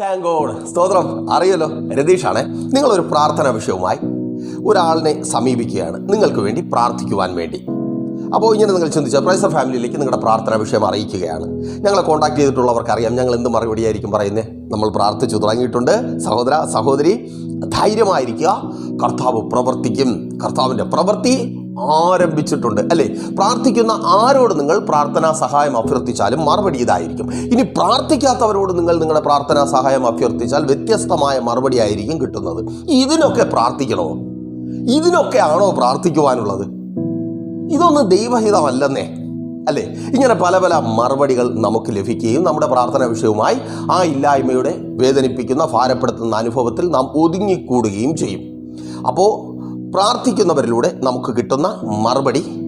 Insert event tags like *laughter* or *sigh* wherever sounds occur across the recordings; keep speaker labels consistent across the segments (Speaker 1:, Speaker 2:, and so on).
Speaker 1: Thank God സ്തോത്രം. അറിയല്ലോ. രതീഷാണ് നിങ്ങളൊരു പ്രാർത്ഥന വിഷയവുമായി ഒരാളിനെ സമീപിക്കുകയാണ്. നിങ്ങൾക്ക് വേണ്ടി പ്രാർത്ഥിക്കുവാൻ വേണ്ടി. അപ്പോൾ ഇങ്ങനെ നിങ്ങൾ ചിന്തിച്ചാൽ പ്രൈസർ ഫാമിലിയിലേക്ക് നിങ്ങളുടെ പ്രാർത്ഥന വിഷയം അറിയിക്കുകയാണ്. ഞങ്ങളെ കോൺടാക്ട് ചെയ്തിട്ടുള്ളവർക്ക് അറിയാം ഞങ്ങൾ എന്ത് മറുപടിയായിരിക്കും പറയുന്നത് നമ്മൾ പ്രാർത്ഥിച്ചു തുടങ്ങിയിട്ടുണ്ട്. സഹോദര സഹോദരി ധൈര്യമായിരിക്കുക. കർത്താവ് പ്രവർത്തിക്കും. കർത്താവിന്റെ പ്രവൃത്തി ആരംഭിച്ചിട്ടുണ്ട്. അല്ലേ? പ്രാർത്ഥിക്കുന്ന ആരോട് നിങ്ങൾ പ്രാർത്ഥനാ സഹായം അഭ്യർത്ഥിച്ചാലും മറുപടി ഇതായിരിക്കും. ഇനി പ്രാർത്ഥിക്കാത്തവരോട് നിങ്ങൾ നിങ്ങളുടെ പ്രാർത്ഥനാ സഹായം അഭ്യർത്ഥിച്ചാൽ വ്യത്യസ്തമായ മറുപടി ആയിരിക്കും കിട്ടുന്നത്. ഇതിനൊക്കെ പ്രാർത്ഥിക്കണോ? ഇതിനൊക്കെ ആണോ പ്രാർത്ഥിക്കുവാനുള്ളത്? ഇതൊന്നും ദൈവഹിതമല്ലെന്നേ. അല്ലേ? ഇങ്ങനെ പല പല മറുപടികൾ നമുക്ക് ലഭിക്കുകയും നമ്മുടെ പ്രാർത്ഥന വിഷയവുമായി ആ ഇല്ലായ്മയുടെ വേദനിപ്പിക്കുന്ന ഭാരപ്പെടുത്തുന്ന അനുഭവത്തിൽ നാം ഒതുങ്ങിക്കൂടുകയും ചെയ്യും. അപ്പോൾ പ്രാർത്ഥിക്കുന്നവരിലൂടെ നമുക്ക് കിട്ടുന്ന മറുപടി.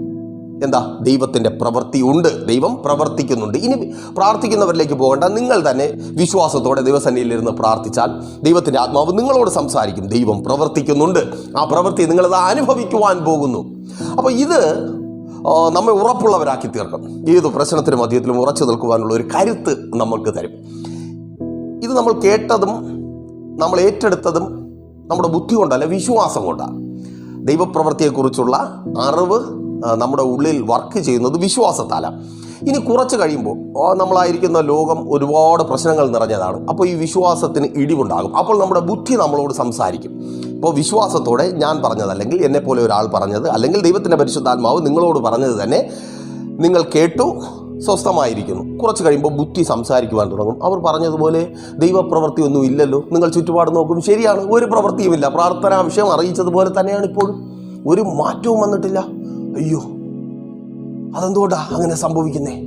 Speaker 1: എന്താ? ദൈവത്തിന്റെ പ്രവൃത്തി ഉണ്ട്. ദൈവം പ്രവർത്തിക്കുന്നുണ്ട്. ഇനി പ്രാർത്ഥിക്കുന്നവരിലേക്ക് പോകേണ്ട. നിങ്ങൾ തന്നെ വിശ്വാസത്തോടെ ദൈവസന്നിധിയിലിരുന്ന് പ്രാർത്ഥിച്ചാൽ ദൈവത്തിന്റെ ആത്മാവ് നിങ്ങളോട് സംസാരിക്കും. ദൈവം പ്രവർത്തിക്കുന്നുണ്ട്. ആ പ്രവൃത്തി നിങ്ങളത് അനുഭവിക്കുവാൻ പോകുന്നു. അപ്പോൾ ഇത് നമ്മെ ഉറപ്പുള്ളവരാക്കി തീർക്കും. ഏത് പ്രശ്നത്തിനും മധ്യത്തിലും ഉറച്ചു നിൽക്കുവാനുള്ള ഒരു കരുത്ത് നമ്മൾക്ക് തരും. ഇത് നമ്മൾ കേട്ടതും നമ്മൾ ഏറ്റെടുത്തതും നമ്മുടെ ബുദ്ധി കൊണ്ടല്ല വിശ്വാസം കൊണ്ടാണ്. ദൈവപ്രവൃത്തിയെക്കുറിച്ചുള്ള അറിവ് നമ്മുടെ ഉള്ളിൽ വർക്ക് ചെയ്യുന്നത് വിശ്വാസത്താലാണ്. ഇനി കുറച്ച് കഴിയുമ്പോൾ നമ്മളായിരിക്കുന്ന ലോകം ഒരുപാട് പ്രശ്നങ്ങൾ നിറഞ്ഞതാണ്. അപ്പോൾ ഈ വിശ്വാസത്തിന് ഇടിവുണ്ടാകും. അപ്പോൾ നമ്മുടെ ബുദ്ധി നമ്മളോട് സംസാരിക്കും. ഇപ്പോൾ വിശ്വാസത്തോടെ ഞാൻ പറഞ്ഞത് അല്ലെങ്കിൽ എന്നെപ്പോലെ ഒരാൾ പറഞ്ഞത് അല്ലെങ്കിൽ ദൈവത്തിന്റെ പരിശുദ്ധാത്മാവ് നിങ്ങളോട് പറഞ്ഞത് തന്നെ നിങ്ങൾ കേട്ടു. സ്വസ്ഥമായിരിക്കുന്നു. കുറച്ച് കഴിയുമ്പോൾ ബുദ്ധി സംസാരിക്കുവാൻ തുടങ്ങും. അവർ പറഞ്ഞതുപോലെ ദൈവപ്രവൃത്തി ഒന്നും ഇല്ലല്ലോ. നിങ്ങൾ ചുറ്റുപാട് നോക്കും. ശരിയാണ് ഒരു പ്രവൃത്തിയുമില്ല. പ്രാർത്ഥനാ വിഷയം അറിയിച്ചതുപോലെ തന്നെയാണ് ഇപ്പോഴും. ഒരു മാറ്റവും വന്നിട്ടില്ല. അയ്യോ അതെന്തുകൊണ്ടാ അങ്ങനെ സംഭവിക്കുന്നേ?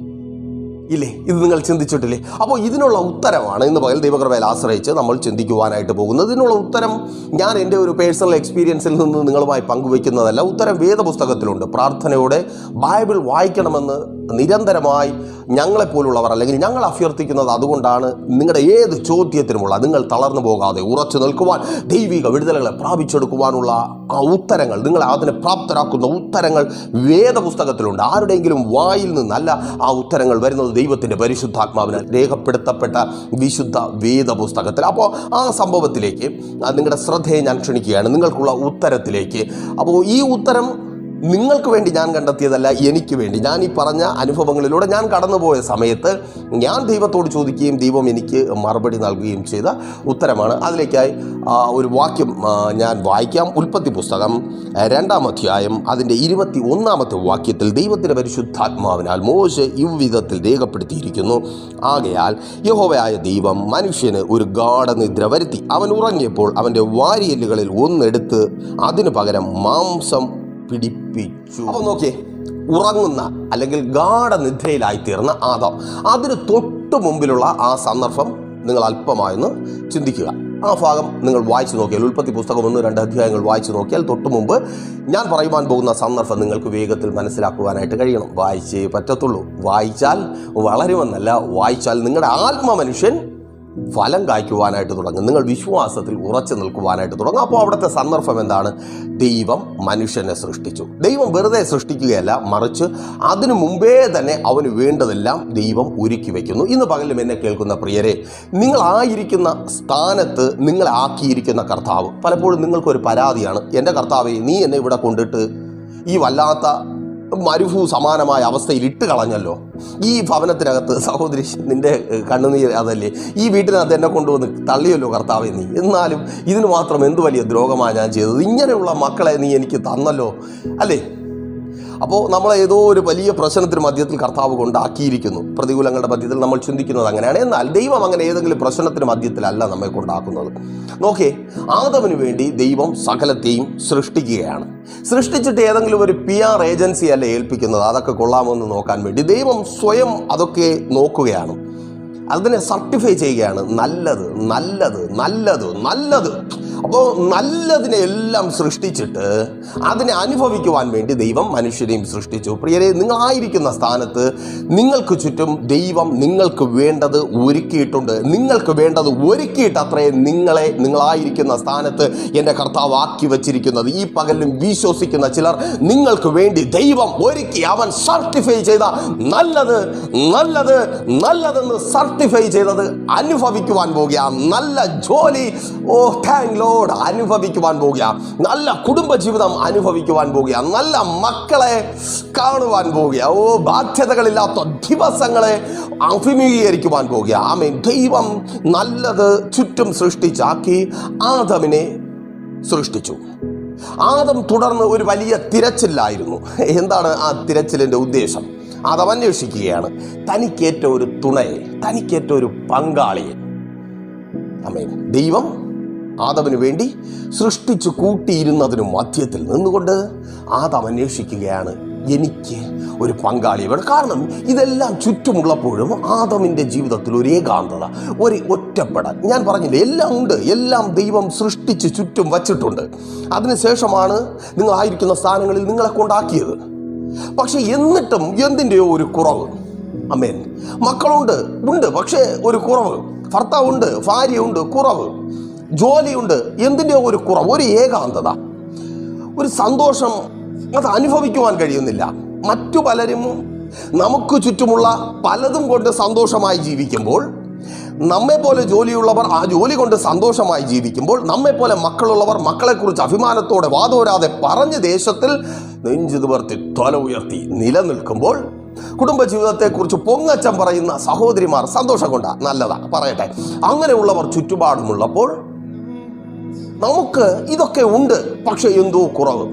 Speaker 1: ഇല്ലേ ഇത് നിങ്ങൾ ചിന്തിച്ചിട്ടില്ലേ? അപ്പോൾ ഇതിനുള്ള ഉത്തരമാണ് ഇന്ന് പകൽ ദൈവകൃപയിൽ ആശ്രയിച്ച് നമ്മൾ ചിന്തിക്കുവാനായിട്ട് പോകുന്നത്. ഇതിനുള്ള ഉത്തരം ഞാൻ എന്റെ ഒരു പേഴ്സണൽ എക്സ്പീരിയൻസിൽ നിന്ന് നിങ്ങളുമായി പങ്കുവയ്ക്കുന്നതല്ല. ഉത്തരം വേദപുസ്തകത്തിലുണ്ട്. പ്രാർത്ഥനയോടെ ബൈബിൾ വായിക്കണമെന്ന് നിരന്തരമായി ഞങ്ങളെപ്പോലുള്ളവർ അല്ലെങ്കിൽ ഞങ്ങൾ അഭ്യർത്ഥിക്കുന്നത് അതുകൊണ്ടാണ് നിങ്ങളുടെ ഏത് ചോദ്യത്തിനുമുള്ള നിങ്ങൾ തളർന്നു പോകാതെ ഉറച്ചു നിൽക്കുവാൻ ദൈവിക വിടുതലുകളെ പ്രാപിച്ചെടുക്കുവാനുള്ള ആ ഉത്തരങ്ങൾ. നിങ്ങളെ അതിനെ പ്രാപ്തരാക്കുന്ന ഉത്തരങ്ങൾ വേദപുസ്തകത്തിലുണ്ട്. ആരുടെയെങ്കിലും വായിൽ നിന്നല്ല ആ ഉത്തരങ്ങൾ വരുന്നത് ദൈവത്തിന്റെ പരിശുദ്ധാത്മാവിനാൽ രേഖപ്പെടുത്തപ്പെട്ട വിശുദ്ധ വേദപുസ്തകത്തിൽ. അപ്പോൾ ആ സംഭവത്തിലേക്ക് നിങ്ങളുടെ ശ്രദ്ധയെ ഞാൻ ക്ഷണിക്കുകയാണ്. നിങ്ങൾക്കുള്ള ഉത്തരത്തിലേക്ക്. അപ്പോൾ ഈ ഉത്തരം നിങ്ങൾക്ക് വേണ്ടി ഞാൻ കണ്ടെത്തിയതല്ല എനിക്ക് വേണ്ടി. ഞാൻ ഈ പറഞ്ഞ അനുഭവങ്ങളിലൂടെ ഞാൻ കടന്നുപോയ സമയത്ത് ഞാൻ ദൈവത്തോട് ചോദിക്കുകയും ദൈവം എനിക്ക് മറുപടി നൽകുകയും ചെയ്ത ഉത്തരമാണ്. അതിലേക്കായി ഒരു വാക്യം ഞാൻ വായിക്കാം. ഉൽപ്പത്തി പുസ്തകം രണ്ടാം അധ്യായം അതിന്റെ ഇരുപത്തി ഒന്നാമത്തെ വാക്യത്തിൽ ദൈവത്തിന്റെ പരിശുദ്ധാത്മാവിനാൽ മോശ ഇവ്വിധത്തിൽ രേഖപ്പെടുത്തിയിരിക്കുന്നു. ആകയാൽ യഹോവയായ ദൈവം മനുഷ്യന് ഒരു ഗാഠനിദ്ര വരുത്തി. അവൻ ഉറങ്ങിയപ്പോൾ അവന്റെ വാരിയല്ലുകളിൽ ഒന്നെടുത്ത് അതിനു പകരം മാംസം പിടിപ്പിച്ചു. അപ്പോൾ നോക്കിയേ ഉറങ്ങുന്ന അല്ലെങ്കിൽ ഗാഠനിദ്രയിലായി തീർന്ന ആദാം. അതിന് തൊട്ടു മുമ്പിലുള്ള ആ സന്ദർഭം നിങ്ങൾ അല്പമായൊന്ന് ചിന്തിക്കുക. ആ ഭാഗം നിങ്ങൾ വായിച്ചു നോക്കിയാൽ ഉൽപ്പത്തി പുസ്തകം ഒന്ന് രണ്ട് അധ്യായങ്ങൾ വായിച്ചു നോക്കിയാൽ തൊട്ടു മുമ്പ് ഞാൻ പറയുവാൻ പോകുന്ന സന്ദർഭം നിങ്ങൾക്ക് വേഗത്തിൽ മനസ്സിലാക്കുവാനായിട്ട് കഴിയണം. വായിച്ചേ പറ്റത്തുള്ളൂ. വായിച്ചാൽ വളരുമെന്നല്ല വായിച്ചാൽ നിങ്ങളുടെ ആത്മമനുഷ്യൻ ഫലം കായ്ക്കുവാനായിട്ട് തുടങ്ങും. നിങ്ങൾ വിശ്വാസത്തിൽ ഉറച്ചു നിൽക്കുവാനായിട്ട് തുടങ്ങും. അപ്പോൾ അവിടുത്തെ സന്ദർഭം എന്താണ്? ദൈവം മനുഷ്യനെ സൃഷ്ടിച്ചു. ദൈവം വെറുതെ സൃഷ്ടിക്കുകയല്ല മറിച്ച് അതിനു മുമ്പേ തന്നെ അവന് വേണ്ടതെല്ലാം ദൈവം ഒരുക്കി വയ്ക്കുന്നു ഇന്ന് പകലും എന്നെ കേൾക്കുന്ന പ്രിയരെ നിങ്ങളായിരിക്കുന്ന സ്ഥാനത്ത് നിങ്ങളെ ആക്കിയിരിക്കുന്ന കർത്താവ്. പലപ്പോഴും നിങ്ങൾക്കൊരു പരാതിയാണ് എന്റെ കർത്താവെ നീ എന്നെ ഇവിടെ കൊണ്ടിട്ട് ഈ വല്ലാത്ത മരുഭൂ സമാനമായ അവസ്ഥയിൽ ഇട്ട് കളഞ്ഞല്ലോ. ഈ ഭവനത്തിനകത്ത് സഹോദരി ഏഹ്, കണ്ണുനീർ അതല്ലേ? ഈ വീട്ടിനകത്ത് എന്നെ കൊണ്ടുവന്ന് തള്ളിയല്ലോ കർത്താവെ നീ. എന്നാലും ഇതിന് മാത്രം എന്ത് വലിയ ദ്രോഹമാണ് ഞാൻ ചെയ്തത്? ഇങ്ങനെയുള്ള മക്കളെ നീ എനിക്ക് തന്നല്ലോ. അല്ലേ? അപ്പോൾ നമ്മൾ ഏതോ ഒരു വലിയ പ്രശ്നത്തിന് മധ്യത്തിൽ കർത്താവ് കൊണ്ടാക്കിയിരിക്കുന്നു. പ്രതികൂലങ്ങളുടെ മധ്യത്തിൽ നമ്മൾ ചിന്തിക്കുന്നത് അങ്ങനെയാണ്. എന്നാൽ ദൈവം അങ്ങനെ ഏതെങ്കിലും പ്രശ്നത്തിന് മധ്യത്തിലല്ല നമ്മെ കൊണ്ടാക്കുന്നത്. നോക്കേ ആദവിന് വേണ്ടി ദൈവം സകലത്തെയും സൃഷ്ടിക്കുകയാണ്. സൃഷ്ടിച്ചിട്ട് ഏതെങ്കിലും ഒരു പി ആർ ഏജൻസി അല്ല ഏൽപ്പിക്കുന്നത്? അതൊക്കെ കൊള്ളാമോ എന്ന് നോക്കാൻ വേണ്ടി ദൈവം സ്വയം അതൊക്കെ നോക്കുകയാണ്. അതിനെ സർട്ടിഫൈ ചെയ്യുകയാണ്. നല്ലത് നല്ലത് നല്ലത് നല്ലത്. അപ്പോൾ നല്ലതിനെ എല്ലാം സൃഷ്ടിച്ചിട്ട് അതിനെ അനുഭവിക്കുവാൻ വേണ്ടി ദൈവം മനുഷ്യരെയും സൃഷ്ടിച്ചു. പ്രിയരെ നിങ്ങളായിരിക്കുന്ന സ്ഥാനത്ത് നിങ്ങൾക്ക് ചുറ്റും ദൈവം നിങ്ങൾക്ക് വേണ്ടത് ഒരുക്കിയിട്ടുണ്ട്. നിങ്ങൾക്ക് വേണ്ടത് ഒരുക്കിയിട്ട് അത്രേ നിങ്ങളെ നിങ്ങളായിരിക്കുന്ന സ്ഥാനത്ത് എന്റെ കർത്താവ് ആക്കി വച്ചിരിക്കുന്നത്. ഈ പകലും വിശ്വസിക്കുന്ന ചിലർ നിങ്ങൾക്ക് വേണ്ടി ദൈവം ഒരുക്കി അവൻ സർട്ടിഫൈ ചെയ്ത നല്ലത് നല്ലത് നല്ലതെന്ന് സർട്ടിഫൈ ചെയ്തത് അനുഭവിക്കുവാൻ പോകുക നല്ല ജോലി. ഓ താങ്ക് ലോഡ് അനുഭവിക്കുവാൻ പോകുക. നല്ല കുടുംബജീവിതം അനുഭവിക്കുവാൻ പോകുക. നല്ല മക്കളെ കാണുവാൻ പോകുക. ഓ ബാധ്യതകളില്ലാത്ത ദിവസങ്ങളെ അഭിമുഖീകരിക്കുവാൻ പോകുക. ആമേ ദൈവം നല്ലത് ചുറ്റും സൃഷ്ടിച്ചാക്കി ആദമിനെ സൃഷ്ടിച്ചു. ആദം തുടർന്ന് ഒരു വലിയ തിരച്ചിലായിരുന്നു. എന്താണ് ആ തിരച്ചിലിന്റെ ഉദ്ദേശം? ആദം അന്വേഷിക്കുകയാണ്. തനിക്കേറ്റ ഒരു തുണയെ തനിക്കേറ്റ ഒരു പങ്കാളിയെ ദൈവം ആദവിന് വേണ്ടി സൃഷ്ടിച്ചു കൂട്ടിയിരുന്നതിനു മധ്യത്തിൽ നിന്നുകൊണ്ട് ആദം അന്വേഷിക്കുകയാണ്. എനിക്ക് ഒരു പങ്കാളി വേണം. കാരണം ഇതെല്ലാം ചുറ്റുമുള്ളപ്പോഴും ആദമിന്റെ ജീവിതത്തിൽ ഒരു ഏകാന്തത ഒരു ഒറ്റപ്പെടൽ. ഞാൻ പറഞ്ഞില്ലേ എല്ലാം ഉണ്ട്. എല്ലാം ദൈവം സൃഷ്ടിച്ച് ചുറ്റും വച്ചിട്ടുണ്ട്. അതിനുശേഷമാണ് നിങ്ങളായിരിക്കുന്ന സ്ഥാനങ്ങളിൽ നിങ്ങളെ കൊണ്ടാക്കിയത്. പക്ഷെ എന്നിട്ടും എന്തിന്റെയോ ഒരു കുറവ്. അമ്മേൻ മക്കളുണ്ട് ഉണ്ട്. പക്ഷേ ഒരു കുറവ്. ഭർത്താവുണ്ട് ഭാര്യയുണ്ട്. കുറവ്. ജോലിയുണ്ട്. എന്തിന്റെയോ ഒരു കുറവ് ഒരു ഏകാന്തത ഒരു സന്തോഷം അത് അനുഭവിക്കുവാൻ കഴിയുന്നില്ല. മറ്റു പലരും നമുക്ക് ചുറ്റുമുള്ള പലതും കൊണ്ട് സന്തോഷമായി ജീവിക്കുമ്പോൾ നമ്മെ പോലെ ജോലിയുള്ളവർ ആ ജോലി കൊണ്ട് സന്തോഷമായി ജീവിക്കുമ്പോൾ നമ്മെ പോലെ മക്കളുള്ളവർ മക്കളെക്കുറിച്ച് അഭിമാനത്തോടെ വാതോരാതെ പറഞ്ഞ ദേശത്തിൽ നെഞ്ചു നിവർത്തി തൊല ഉയർത്തി നിലനിൽക്കുമ്പോൾ കുടുംബജീവിതത്തെക്കുറിച്ച് പൊങ്ങച്ചം പറയുന്ന സഹോദരിമാർ സന്തോഷം കൊണ്ടാ നല്ലതാ. പറയട്ടെ അങ്ങനെയുള്ളവർ ചുറ്റുപാടുമുള്ളപ്പോൾ നമുക്ക് ഇതൊക്കെ ഉണ്ട് പക്ഷെ എന്തോ കുറവ്.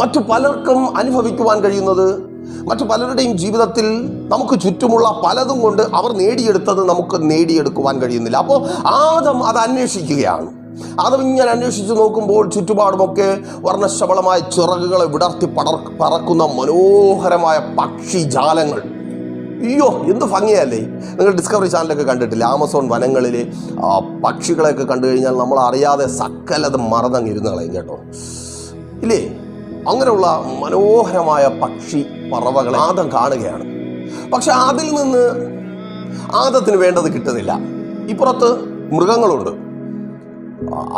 Speaker 1: മറ്റു പലർക്കും അനുഭവിക്കുവാൻ കഴിയുന്നത് മറ്റു പലരുടെയും ജീവിതത്തിൽ നമുക്ക് ചുറ്റുമുള്ള പലതും കൊണ്ട് അവർ നേടിയെടുത്തത് നമുക്ക് നേടിയെടുക്കുവാൻ കഴിയുന്നില്ല. അപ്പോൾ ആദം അത് അന്വേഷിക്കുകയാണ്. ആദം ഇങ്ങനെ അന്വേഷിച്ച് നോക്കുമ്പോൾ ചുറ്റുപാടുമൊക്കെ വർണശബളമായ ചിറകുകളെ വിടർത്തി പടർ പറക്കുന്ന മനോഹരമായ പക്ഷിജാലങ്ങൾ അയ്യോ എന്ത് ഭംഗിയല്ലേ? നിങ്ങൾ ഡിസ്കവറി ചാനലൊക്കെ കണ്ടിട്ടില്ല? ആമസോൺ വനങ്ങളിൽ പക്ഷികളെയൊക്കെ കണ്ടു കഴിഞ്ഞാൽ നമ്മൾ അറിയാതെ സകലതും മറന്നങ്ങിരുന്ന് കളയും കേട്ടോ. ഇല്ലേ? അങ്ങനെയുള്ള മനോഹരമായ പക്ഷി പറവകളെ ആദം കാണുകയാണ്. പക്ഷെ അതിൽ നിന്ന് ആദത്തിന് വേണ്ടത് കിട്ടുന്നില്ല. ഇപ്പുറത്ത് മൃഗങ്ങളുണ്ട്.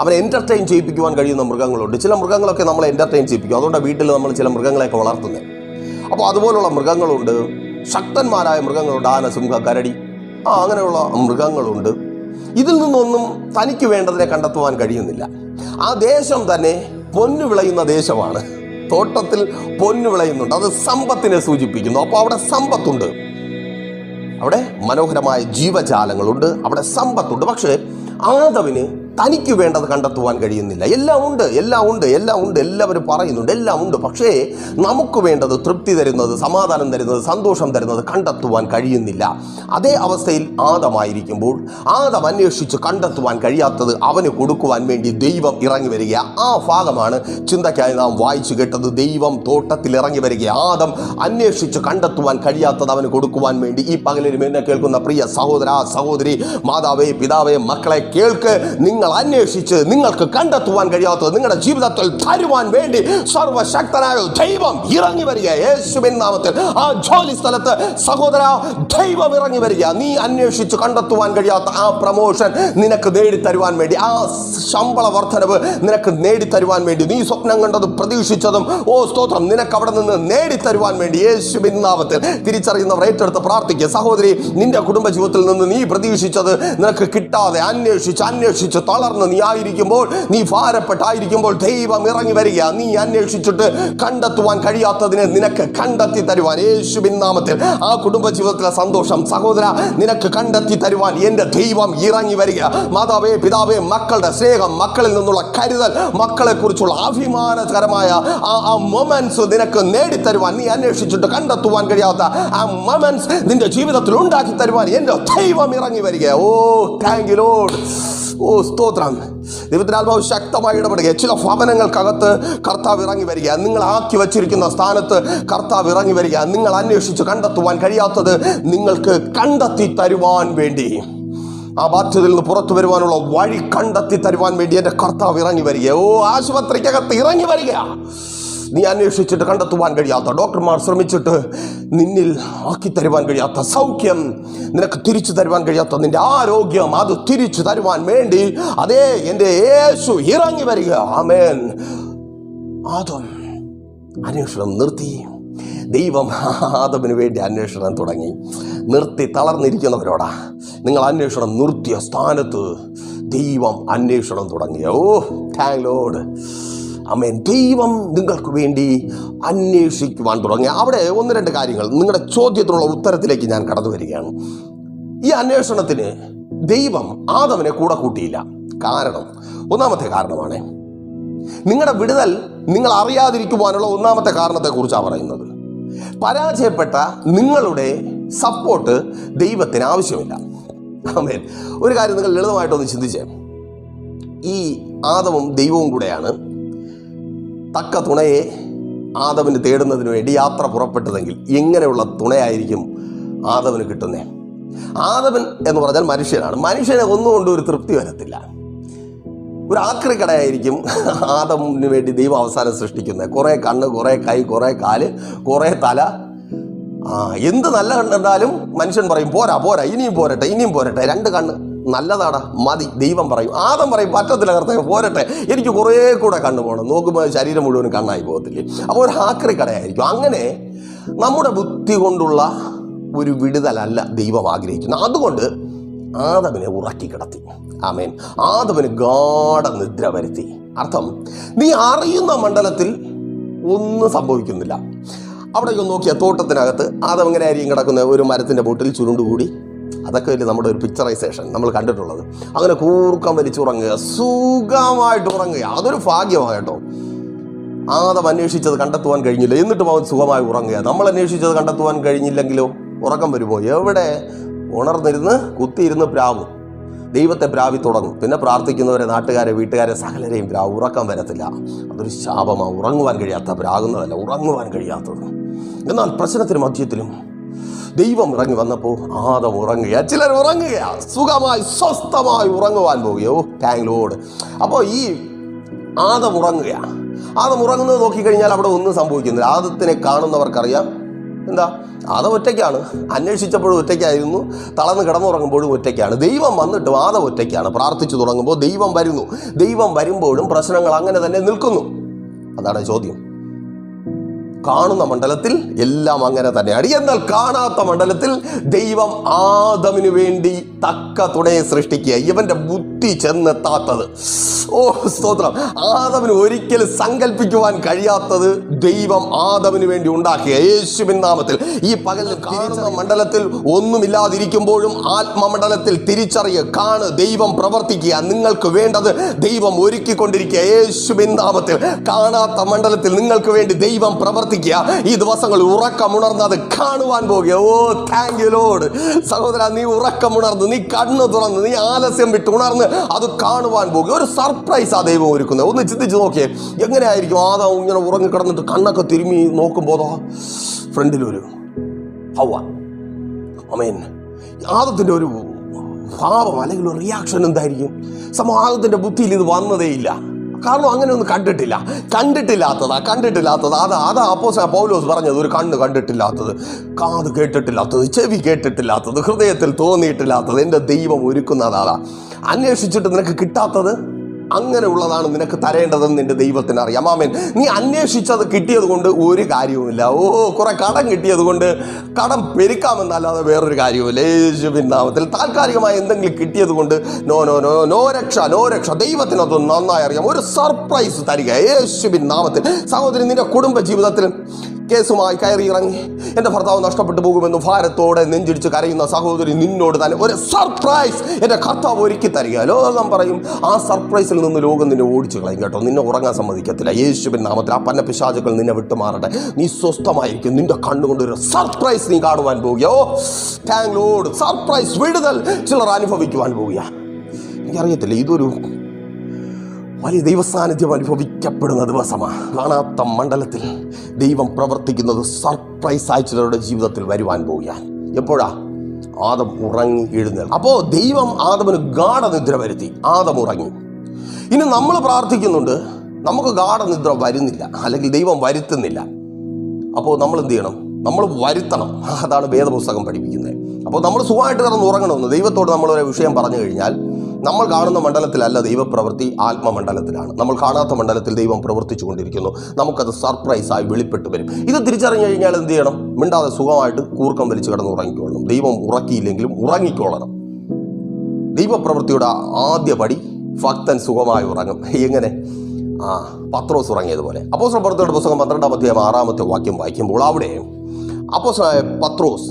Speaker 1: അവനെ എന്റർടൈൻ ചെയ്യിപ്പിക്കുവാൻ കഴിയുന്ന മൃഗങ്ങളുണ്ട്. ചില മൃഗങ്ങളൊക്കെ നമ്മളെ എന്റർടൈൻ ചെയ്യിപ്പിക്കും. അതുകൊണ്ടാണ് വീട്ടിൽ നമ്മൾ ചില മൃഗങ്ങളെയൊക്കെ വളർത്തുന്നത് അപ്പോൾ അതുപോലുള്ള മൃഗങ്ങളുണ്ട്. ശക്തന്മാരായ മൃഗങ്ങളുണ്ട് ആന സിംഹ കരടി ആ അങ്ങനെയുള്ള മൃഗങ്ങളുണ്ട്. ഇതിൽ നിന്നൊന്നും തനിക്ക് വേണ്ടതിനെ കണ്ടെത്തുവാൻ കഴിയുന്നില്ല. ആ ദേശം തന്നെ പൊന്നു വിളയുന്ന ദേശമാണ്. തോട്ടത്തിൽ പൊന്നു വിളയുന്നുണ്ട്. അത് സമ്പത്തിനെ സൂചിപ്പിക്കുന്നു. അപ്പോൾ അവിടെ സമ്പത്തുണ്ട്. അവിടെ മനോഹരമായ ജീവജാലങ്ങളുണ്ട്. അവിടെ സമ്പത്തുണ്ട്. പക്ഷേ ആദവിന് തനിക്ക് വേണ്ടത് കണ്ടെത്തുവാൻ കഴിയുന്നില്ല. എല്ലാം ഉണ്ട് എല്ലാം ഉണ്ട് എല്ലാം ഉണ്ട് എല്ലാവരും പറയുന്നുണ്ട് എല്ലാം ഉണ്ട്. പക്ഷേ നമുക്ക് വേണ്ടത് തൃപ്തി തരുന്നത് സമാധാനം തരുന്നത് സന്തോഷം തരുന്നത് കണ്ടെത്തുവാൻ കഴിയുന്നില്ല. അതേ അവസ്ഥയിൽ ആദമായിരിക്കുമ്പോൾ ആദം അന്വേഷിച്ച് കണ്ടെത്തുവാൻ കഴിയാത്തത് അവന് കൊടുക്കുവാൻ വേണ്ടി ദൈവം ഇറങ്ങി വരിക. ആ ഭാഗമാണ് ചിന്തയ്ക്കായി നാം വായിച്ചു കേട്ടത്. ദൈവം തോട്ടത്തിൽ ഇറങ്ങി വരിക. ആദം അന്വേഷിച്ച് കണ്ടെത്തുവാൻ കഴിയാത്തത് അവന് കൊടുക്കുവാൻ വേണ്ടി. ഈ പകലിലും എന്നെ കേൾക്കുന്ന പ്രിയ സഹോദര സഹോദരി മാതാവേ പിതാവേ മക്കളെ കേൾക്ക്. നിങ്ങൾ അന്വേഷിച്ച് നിങ്ങൾക്ക് കണ്ടെത്തുവാൻ കഴിയാത്തത് നിങ്ങളുടെ ജീവിതത്തിൽ തരുവാൻ വേണ്ടി സർവശക്തനായ ദൈവം ഇറങ്ങി വരിക. യേശുവിൻ നാമത്തിൽ ആ ജോലി സ്ഥലത്ത് സഹോദര ദൈവം ഇറങ്ങി വരിക. നീ അന്വേഷിച്ച് കണ്ടെത്തുവാൻ കഴിയാത്ത ആ പ്രമോഷൻ നിനക്ക് നേടിത്തരുവാൻ വേണ്ടി ആ ശമ്പള വർധനവ് നിനക്ക് നേടിത്തരുവാൻ വേണ്ടി നീ സ്വപ്നം കണ്ടതും പ്രതീക്ഷിച്ചതും ഓ സ്തോത്രം നിനക്ക് അവിടെ നിന്ന് നേടിത്തരുവാൻ വേണ്ടി യേശുവിൻ നാമത്തിൽ തിരിച്ചറിയുന്നവർ ഏറ്റെടുത്ത് പ്രാർത്ഥിക്കുക. സഹോദരി നിന്റെ കുടുംബ ജീവിതത്തിൽ നിന്ന് നീ പ്രതീക്ഷിച്ചത് നിനക്ക് കിട്ടാതെ അന്വേഷിച്ച് അന്വേഷിച്ച് തളർന്ന് നീ ആയിരിക്കുമ്പോൾ നീ ഭാരപ്പെട്ടായിരിക്കുമ്പോൾ ദൈവം ഇറങ്ങി വരിക. നീ അന്വേഷിച്ചിട്ട് കണ്ടെത്തുവാൻ കഴിയാത്തതിനെ നിനക്ക് കണ്ടെത്തി തരുവാൻ യേശുവിൻ നാമത്തിൽ. ആ കുടുംബ ജീവിതത്തിലെ സന്തോഷം സഹോദര നിനക്ക് കണ്ടെത്തി തരുവാൻ എന്റെ ദൈവം ഇറങ്ങി വരിക. മാതാവേ പിതാവേ മക്കളുടെ സ്നേഹം മക്കളിൽ നിന്നുള്ള കരുതൽ മക്കളെക്കുറിച്ചുള്ള അഭിമാനകരമായ ആ ആ മൊമെന്റ്സ് നിനക്ക് നേടിത്തരുവാൻ നീ അന്വേഷിച്ചിട്ട് കണ്ടെത്തുവാൻ കഴിയാത്ത ആ മൊമെന്റ്സ് നിന്റെ ജീവിതത്തിൽ ഉണ്ടാക്കി തരുവാൻ എന്റെ ദൈവം ഇറങ്ങി വരിക. Oh thank you Lord oh സ്തോത്രം. ദൈവത്തിന്റെ ആത്മാവ് ശക്തമായി ഇടപെടുക ചില ഭവനങ്ങൾക്കകത്ത് കർത്താവ് ഇറങ്ങി വരിക നിങ്ങൾ ആക്കി വച്ചിരിക്കുന്ന സ്ഥാനത്ത് കർത്താവ് ഇറങ്ങി വരിക നിങ്ങൾ അന്വേഷിച്ച് കണ്ടെത്തുവാൻ കഴിയാത്തത് നിങ്ങൾക്ക് കണ്ടെത്തി തരുവാൻ വേണ്ടി. ആ ബാധ്യതയിൽ നിന്ന് പുറത്തു വരുവാനുള്ള വഴി കണ്ടെത്തി തരുവാൻ വേണ്ടി എന്റെ കർത്താവ് ഇറങ്ങി വരിക ഓ ആശുപത്രിക്കകത്ത് ഇറങ്ങി വരിക നീ അന്വേഷിച്ചിട്ട് കണ്ടെത്തുവാൻ കഴിയാത്ത ഡോക്ടർമാർ ശ്രമിച്ചിട്ട് നിന്നിൽ ആക്കി തരുവാൻ കഴിയാത്ത സൗഖ്യം നിനക്ക് തിരിച്ചു തരുവാൻ കഴിയാത്ത നിന്റെ ആരോഗ്യം അത് തിരിച്ചു തരുവാൻ വേണ്ടി അതേ എന്റെ യേശു ഇറങ്ങി വരിക. ആമേൻ. ആദം അന്വേഷണം നിർത്തി. ദൈവം ആദമിന് വേണ്ടി അന്വേഷണം തുടങ്ങി. നിർത്തി തളർന്നിരിക്കുന്നവരോടാ നിങ്ങൾ അന്വേഷണം നിർത്തിയ സ്ഥാനത്ത് ദൈവം അന്വേഷണം തുടങ്ങിയ ഓ താങ്ക് ലോഡ് അമ്മേൻ ദൈവം നിങ്ങൾക്ക് വേണ്ടി അന്വേഷിക്കുവാൻ തുടങ്ങി. അവിടെ ഒന്ന് രണ്ട് കാര്യങ്ങൾ. നിങ്ങളുടെ ചോദ്യത്തിനുള്ള ഉത്തരത്തിലേക്ക് ഞാൻ കടന്നു വരികയാണ്. ഈ അന്വേഷണത്തിന് ദൈവം ആദവനെ കൂടെ കൂട്ടിയില്ല. കാരണം ഒന്നാമത്തെ കാരണമാണ് നിങ്ങളുടെ വിടുതൽ നിങ്ങൾ അറിയാതിരിക്കുവാനുള്ള ഒന്നാമത്തെ കാരണത്തെക്കുറിച്ചാണ് പറയുന്നത്. പരാജയപ്പെട്ട നിങ്ങളുടെ സപ്പോർട്ട് ദൈവത്തിന് ആവശ്യമില്ല. ആമേൻ ഒരു കാര്യം നിങ്ങൾ ലളിതമായിട്ടൊന്ന് ചിന്തിച്ചേ. ഈ ആദവും ദൈവവും കൂടെയാണ് തക്ക തുണയെ ആദവിന് തേടുന്നതിന് വേണ്ടി യാത്ര പുറപ്പെട്ടതെങ്കിൽ ഇങ്ങനെയുള്ള തുണയായിരിക്കും ആദവന് കിട്ടുന്നത് ആദവൻ എന്ന് പറഞ്ഞാൽ മനുഷ്യനാണ്. മനുഷ്യനെ ഒന്നുകൊണ്ടും ഒരു തൃപ്തി വരത്തില്ല. ഒരു ആക്രിക്കടയായിരിക്കും ആദമിന് വേണ്ടി ദൈവം അവസാനം സൃഷ്ടിക്കുന്നത്. കുറേ കണ്ണ് കുറേ കൈ കുറേ കാൽ കുറേ തല. ആ എന്ത് നല്ല കണ്ടാലും മനുഷ്യൻ പറയും പോരാ പോരാ ഇനിയും പോരട്ടെ ഇനിയും പോരട്ടെ. രണ്ട് കണ്ണ്. നല്ലതാടാ മതി ദൈവം പറയും. ആദം പറയും പറ്റത്തില്ല കർത്താവ് പോരട്ടെ. എനിക്ക് കുറേ കൂടെ കണ്ണു പോകണം. നോക്കുമ്പോൾ ശരീരം മുഴുവൻ കണ്ണായി പോകത്തില്ലേ? അപ്പോൾ ഒരു ഹാക്കറി കടയായിരിക്കും. അങ്ങനെ നമ്മുടെ ബുദ്ധി കൊണ്ടുള്ള ഒരു വിടുതലല്ല ദൈവം ആഗ്രഹിക്കുന്നത്. അതുകൊണ്ട് ആദവിനെ ഉറക്കി കിടത്തി. ആമേൻ. ആദവിന് ഗാഠ നിദ്ര വരുത്തി. അർത്ഥം നീ അറിയുന്ന മണ്ഡലത്തിൽ ഒന്നും സംഭവിക്കുന്നില്ല. അവിടേക്ക് നോക്കിയ തോട്ടത്തിനകത്ത് ആദം എങ്ങനെ ആയിരിക്കും കിടക്കുന്ന ഒരു മരത്തിന്റെ ബോട്ടിൽ ചുരുണ്ടുകൂടി അതൊക്കെ വലിയ നമ്മുടെ ഒരു പിക്ചറൈസേഷൻ നമ്മൾ കണ്ടിട്ടുള്ളത്. അങ്ങനെ കൂർക്കം വലിച്ചുറങ്ങുക സുഖമായിട്ട് ഉറങ്ങുക. അതൊരു ഭാഗ്യമായിട്ടോ ആദം അന്വേഷിച്ചത് കണ്ടെത്തുവാൻ കഴിഞ്ഞില്ല. എന്നിട്ട് അവൻ സുഖമായി ഉറങ്ങുക. നമ്മൾ അന്വേഷിച്ചത് കണ്ടെത്തുവാൻ കഴിഞ്ഞില്ലെങ്കിലോ? ഉറക്കം വരുമോ? എവിടെ? ഉണർന്നിരുന്ന് കുത്തിയിരുന്ന് പ്രാവും. ദൈവത്തെ പ്രാവി തുടങ്ങും. പിന്നെ പ്രാർത്ഥിക്കുന്നവരെ നാട്ടുകാരെ വീട്ടുകാരെ സകലരെയും പ്രാവ്. ഉറക്കം വരത്തില്ല. അതൊരു ശാപമാണ്. ഉറങ്ങുവാൻ കഴിയാത്ത പ്രാകുന്നതല്ല ഉറങ്ങുവാൻ കഴിയാത്തത്. എന്നാൽ പ്രശ്നത്തിന് മധ്യത്തിലും ദൈവം ഇറങ്ങി വന്നപ്പോൾ ആദം ഉറങ്ങുക ചിലർ ഉറങ്ങുക സുഖമായി സ്വസ്ഥമായി ഉറങ്ങുവാൻ പോവുകയോ. താങ്ക് ലോഡ് അപ്പോൾ ഈ ആദം ഉറങ്ങുക ആദം ഉറങ്ങുന്നത് നോക്കിക്കഴിഞ്ഞാൽ അവിടെ ഒന്നും സംഭവിക്കുന്നില്ല. ആദത്തിനെ കാണുന്നവർക്കറിയാം. എന്താ? ആദം ഒറ്റയ്ക്കാണ്. അന്വേഷിച്ചപ്പോഴും ഒറ്റയ്ക്കായിരുന്നു. തളർന്ന് കിടന്നുറങ്ങുമ്പോഴും ഒറ്റയ്ക്കാണ്. ദൈവം വന്നിട്ട് ആദം ഒറ്റയ്ക്കാണ്. പ്രാർത്ഥിച്ചു തുടങ്ങുമ്പോൾ ദൈവം വരുന്നു. ദൈവം വരുമ്പോഴും പ്രശ്നങ്ങൾ അങ്ങനെ തന്നെ നിൽക്കുന്നു. അതാണ് ചോദ്യം. കാണുന്ന മണ്ഡലത്തിൽ എല്ലാം അങ്ങനെ തന്നെയാണ്. എന്നാൽ കാണാത്ത മണ്ഡലത്തിൽ ദൈവം ആദമിനു വേണ്ടി തക്ക തുണയെ സൃഷ്ടിക്കുക ഇവന്റെ ബുദ്ധി ചെന്നെത്താത്തത്. ഓ സ്തോത്രം. ആദമിന് ഒരിക്കലും സങ്കല്പിക്കുവാൻ കഴിയാത്തത് ദൈവം ആദമിന് വേണ്ടി ഉണ്ടാക്കിയ യേശുവിൻ നാമത്തിൽ. ഈ പകൽ കാണുന്ന മണ്ഡലത്തിൽ ഒന്നുമില്ലാതിരിക്കുമ്പോഴും ആത്മമണ്ഡലത്തിൽ തിരിച്ചറിയുക കാണ് ദൈവം പ്രവർത്തിക്കുക. നിങ്ങൾക്ക് വേണ്ടത് ദൈവം ഒരുക്കിക്കൊണ്ടിരിക്കുക യേശുവിൻ നാമത്തിൽ. കാണാത്ത മണ്ഡലത്തിൽ നിങ്ങൾക്ക് വേണ്ടി ദൈവം പ്രവർത്തിക്കുക ഈ ദിവസങ്ങൾ ഉറക്കമുണർന്ന് അത് കാണുവാൻ പോകുക. ഓ താങ്ക് യു ലോഡ് സഹോദര നീ ഉറക്കമുണർന്ന് നീ കണ്ണ് തുറന്ന് നീ ആലസ്യം വിട്ട് ഉണർന്ന് അത് കാണുവാൻ പോകുക. ഒരു സർപ്രൈസ് ആ ദൈവം ഒരുക്കുന്നത്. ഒന്ന് ചിന്തിച്ച് നോക്കിയേ. എങ്ങനെയായിരിക്കും ആദാ ഇങ്ങനെ ഉറങ്ങി കിടന്നിട്ട് കണ്ണൊക്കെ തിരുമ്മി നോക്കുമ്പോൾ ഫ്രണ്ടിലൊരു ഹൗവ. അമേൻ ആദത്തിന്റെ ഒരു ഭാവം അല്ലെങ്കിൽ ഒരു റിയാക്ഷൻ എന്തായിരിക്കും? സമാഹത്തിന്റെ ബുദ്ധിയിൽ ഇത് വന്നതേയില്ല. കാരണം അങ്ങനെ ഒന്നും കണ്ടിട്ടില്ല. കണ്ടിട്ടില്ലാത്തതാ കണ്ടിട്ടില്ലാത്തത്. അത് അതാ അപ്പോസ പൗലോസ് പറഞ്ഞത് ഒരു കണ്ണ് കണ്ടിട്ടില്ലാത്തത് കാത് കേട്ടിട്ടില്ലാത്തത് ചെവി കേട്ടിട്ടില്ലാത്തത് ഹൃദയത്തിൽ തോന്നിയിട്ടില്ലാത്തത് എന്റെ ദൈവം ഒരുക്കുന്നതാണ് അന്വേഷിച്ചിട്ട് നിനക്ക് കിട്ടാത്തത്? അങ്ങനെയുള്ളതാണ് നിനക്ക് തരേണ്ടതെന്ന് നിന്റെ ദൈവത്തിന് അറിയാം. ആമേൻ. നീ അന്വേഷിച്ചത് കിട്ടിയത് കൊണ്ട് ഒരു കാര്യവുമില്ല. ഓ കുറെ കടം കിട്ടിയത് കൊണ്ട് കടം പെരുക്കാമെന്നല്ലാതെ വേറൊരു കാര്യവുമില്ല. യേശുവിൻ നാമത്തിൽ താൽക്കാലികമായി എന്തെങ്കിലും കിട്ടിയത് കൊണ്ട് നോ നോ നോ നോ രക്ഷ നോ രക്ഷ. ദൈവത്തിനത് നന്നായി അറിയാം. ഒരു സർപ്രൈസ് തരിക. യേശുവിൻ നാമത്തിൽ. സഹോദരി നിന്റെ കുടുംബ ജീവിതത്തിൽ കേസുമായി കയറി ഇറങ്ങി. എന്റെ ഭർത്താവ് നഷ്ടപ്പെട്ടു പോകുമെന്ന് ഭാരത്തോടെ നെഞ്ചിടിച്ച് കരയുന്ന സഹോദരി നിന്നോട് തന്നെ ഒരു സർപ്രൈസ് എന്റെ കർത്താവ് ഒരുക്കി തരിക. ലോകം പറയും ആ സർപ്രൈസിൽ നിന്ന് ലോകം നിന്നെ ഓടിച്ചു കളയും കേട്ടോ. നിന്നെ ഉറങ്ങാൻ സമ്മതിക്കത്തില്ല. യേശുവിൻ നാമത്തിൽ ആ പന്ന പിശാചുകൾ നിന്നെ വിട്ടുമാറട്ടെ. നീ സ്വസ്ഥമായിരിക്കും. നിന്റെ കണ്ണുകൊണ്ട് ഒരു സർപ്രൈസ് നീ കാണുവാൻ പോവുകയോ താങ്ക് സർപ്രൈസ് വിടുതൽ ചിലർ അനുഭവിക്കുവാൻ പോവുക എനിക്കറിയത്തില്ല ഇതൊരു വലിയ ദൈവസാന്നിധ്യം അനുഭവിക്കപ്പെടുന്ന ദിവസമാണ് കാണാത്ത മണ്ഡലത്തിൽ ദൈവം പ്രവർത്തിക്കുന്നത് സർപ്രൈസ് ആയി ചിലരുടെ ജീവിതത്തിൽ വരുവാൻ പോവുക എപ്പോഴാ? ആദം ഉറങ്ങി എഴുന്നേൽ അപ്പോൾ ദൈവം ആദമിന് ഗാഠനിദ്ര വരുത്തി. ആദം ഉറങ്ങി. ഇനി നമ്മൾ പ്രാർത്ഥിക്കുന്നുണ്ട് നമുക്ക് ഗാഠനിദ്ര വരുന്നില്ല അല്ലെങ്കിൽ ദൈവം വരുത്തുന്നില്ല. അപ്പോൾ നമ്മൾ എന്ത് ചെയ്യണം? നമ്മൾ വരുത്തണം. അതാണ് വേദപുസ്തകം പഠിപ്പിക്കുന്നത്. അപ്പോൾ നമ്മൾ സുഖമായിട്ട് കിടന്ന് ഉറങ്ങണമെന്ന് ദൈവത്തോട് നമ്മൾ ഒരു വിഷയം പറഞ്ഞു കഴിഞ്ഞാൽ നമ്മൾ കാണുന്ന മണ്ഡലത്തിലല്ല ദൈവപ്രവൃത്തി ആത്മമണ്ഡലത്തിലാണ്. നമ്മൾ കാണാത്ത മണ്ഡലത്തിൽ ദൈവം പ്രവർത്തിച്ചു കൊണ്ടിരിക്കുന്നു. നമുക്കത് സർപ്രൈസായി വെളിപ്പെട്ട് വരും. ഇത് തിരിച്ചറിഞ്ഞു കഴിഞ്ഞാൽ എന്ത് ചെയ്യണം? മിണ്ടാതെ സുഖമായിട്ട് കൂർക്കം വലിച്ച് കിടന്ന് ഉറങ്ങിക്കൊള്ളണം ദൈവം ഉറക്കിയില്ലെങ്കിലും ഉറങ്ങിക്കൊള്ളണം ദൈവപ്രവൃത്തിയുടെ ആദ്യ പടി ഭക്തൻ സുഖമായി ഉറങ്ങും. എങ്ങനെ? ആ പത്രോസ് ഉറങ്ങിയതുപോലെ. അപ്പോസ് പുറത്തോട്ട് പുസ്തകം പന്ത്രണ്ടാം അധ്യായം ആറാമത്തെ വാക്യം വായിക്കുമ്പോൾ അവിടെ അപ്പോസ്തലനായ പത്രോസ്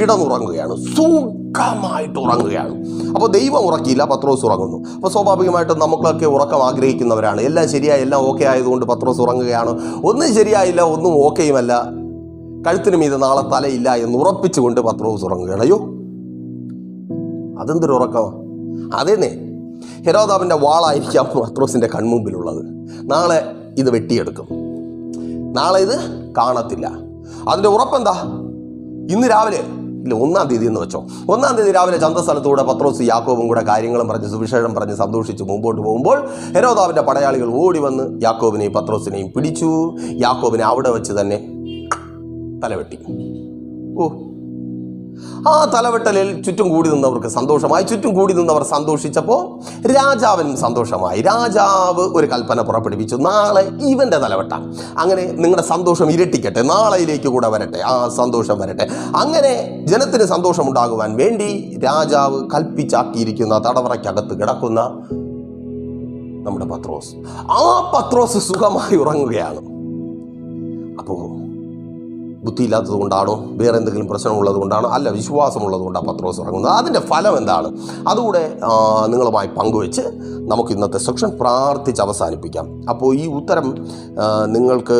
Speaker 1: കിടന്നുറങ്ങുകയാണ്. സുഖമായിട്ട് ഉറങ്ങുകയാണ്. അപ്പോൾ ദൈവം ഉറക്കിയില്ല പത്രോസ് ഉറങ്ങുന്നു. അപ്പോൾ സ്വാഭാവികമായിട്ടും നമുക്കൊക്കെ ഉറക്കം ആഗ്രഹിക്കുന്നവരാണ്. എല്ലാം ശരിയായി എല്ലാം ഓക്കെ ആയതുകൊണ്ട് പത്രോസ് ഉറങ്ങുകയാണ്. ഒന്നും ശരിയായില്ല ഒന്നും ഓക്കെയുമല്ല. കഴുത്തിന് മീത് നാളെ തലയില്ല എന്ന് ഉറപ്പിച്ചുകൊണ്ട് പത്രോസ് ഉറങ്ങുകയാണ്. അയ്യോ അതെന്തൊരു ഉറക്കമാണ് അതേന്നേ ഹെരോദാവിന്റെ വാളായിരിക്കാം പത്രോസിന്റെ കൺമുമ്പിലുള്ളത്. നാളെ ഇത് വെട്ടിയെടുക്കും. നാളെ ഇത് കാണത്തില്ല. അതിന്റെ ഉറപ്പെന്താ? ഇന്ന് രാവിലെ ഇല്ല ഒന്നാം തീയതി എന്ന് വെച്ചോ. ഒന്നാം തീയതി രാവിലെ ചന്തസ്ഥലത്തൂടെ പത്രോസ് യാക്കോബും കൂടെ കാര്യങ്ങളും പറഞ്ഞ് സുവിശേഷം പറഞ്ഞ് സന്തോഷിച്ച് മുമ്പോട്ട് പോകുമ്പോൾ ഹെരോദാവിന്റെ പടയാളികൾ ഓടി വന്ന് യാക്കോബിനെയും പത്രോസിനെയും പിടിച്ചു. യാക്കോബിനെ അവിടെ വെച്ച് തന്നെ തലവെട്ടി. ഓ ആ തലവെട്ടലിൽ ചുറ്റും കൂടി നിന്നവർക്ക് സന്തോഷമായി. ചുറ്റും കൂടി നിന്നവർ സന്തോഷിച്ചപ്പോൾ രാജാവിനും സന്തോഷമായി. രാജാവ് ഒരു കൽപ്പന പുറപ്പെടുവിച്ചു. നാളെ ഇവന്റെ തലവെട്ട അങ്ങനെ നിങ്ങളുടെ സന്തോഷം ഇരട്ടിക്കട്ടെ. നാളെയിലേക്ക് കൂടെ വരട്ടെ. ആ സന്തോഷം വരട്ടെ. അങ്ങനെ ജനത്തിന് സന്തോഷമുണ്ടാകുവാൻ വേണ്ടി രാജാവ് കൽപ്പിച്ചാക്കിയിരിക്കുന്ന തടവറയ്ക്കകത്ത് കിടക്കുന്ന നമ്മുടെ പത്രോസ്. ആ പത്രോസ് സുഖമായി ഉറങ്ങുകയാണ്. അപ്പോൾ ബുദ്ധിയില്ലാത്തത് കൊണ്ടാണോ വേറെ എന്തെങ്കിലും പ്രശ്നമുള്ളത് കൊണ്ടാണോ അല്ല വിശ്വാസമുള്ളത് കൊണ്ടാണ് പത്രോസ് ഇറങ്ങുന്നത്. അതിന്റെ ഫലം എന്താണ്? അതുകൂടെ നിങ്ങളുമായി പങ്കുവെച്ച് നമുക്ക് ഇന്നത്തെ സെക്ഷൻ പ്രാർത്ഥിച്ച് അവസാനിപ്പിക്കാം. അപ്പോൾ ഈ ഉത്തരം നിങ്ങൾക്ക്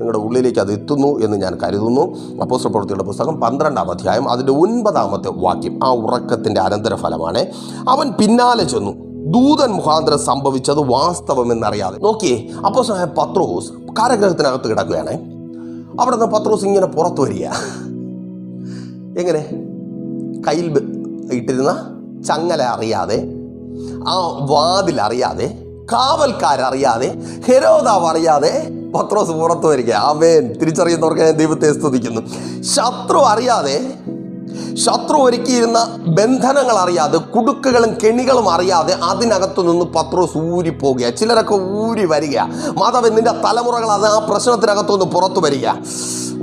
Speaker 1: നിങ്ങളുടെ ഉള്ളിലേക്ക് അത് എത്തുന്നു എന്ന് ഞാൻ കരുതുന്നു. അപ്പോസ്തല പ്രവൃത്തിയുടെ പുസ്തകം പന്ത്രണ്ടാം അധ്യായം അതിന്റെ ഒൻപതാമത്തെ വാക്യം. ആ ഉറക്കത്തിന്റെ അനന്തരഫലമാണ് അവൻ പിന്നാലെ ചെന്നു. ദൂതൻ മുഖാന്തരം സംഭവിച്ചത് വാസ്തവമെന്നറിയാതെ നോക്കിയേ അപ്പോൾ പത്രോസ് കാരാഗ്രഹത്തിനകത്ത് കിടക്കുകയാണേ. അവിടെ നിന്ന് പത്രോസ് ഇങ്ങനെ പുറത്തു വരിക. എങ്ങനെ? കയ്യിൽ ഇട്ടിരുന്ന ചങ്ങല അറിയാതെ ആ വാതിൽ അറിയാതെ കാവൽക്കാരറിയാതെ ഹെരോദാവ് അറിയാതെ പത്രോസ് പുറത്തു വരിക. ആമേൻ. തിരിച്ചറിയുന്നവർക്ക് ഞാൻ ദൈവത്തെ സ്തുതിക്കുന്നു. ശത്രു അറിയാതെ ശത്രു ഒരുക്കിയിരുന്ന ബന്ധനങ്ങൾ അറിയാതെ കുടുക്കുകളും കെണികളും അറിയാതെ അതിനകത്തു നിന്ന് പത്രോസ് ഊരി പോകുക ചിലരൊക്കെ ഊരി വരിക. മാതാവ് നിന്റെ തലമുറകൾ അത് ആ പ്രശ്നത്തിനകത്തുനിന്ന് പുറത്തു വരിക.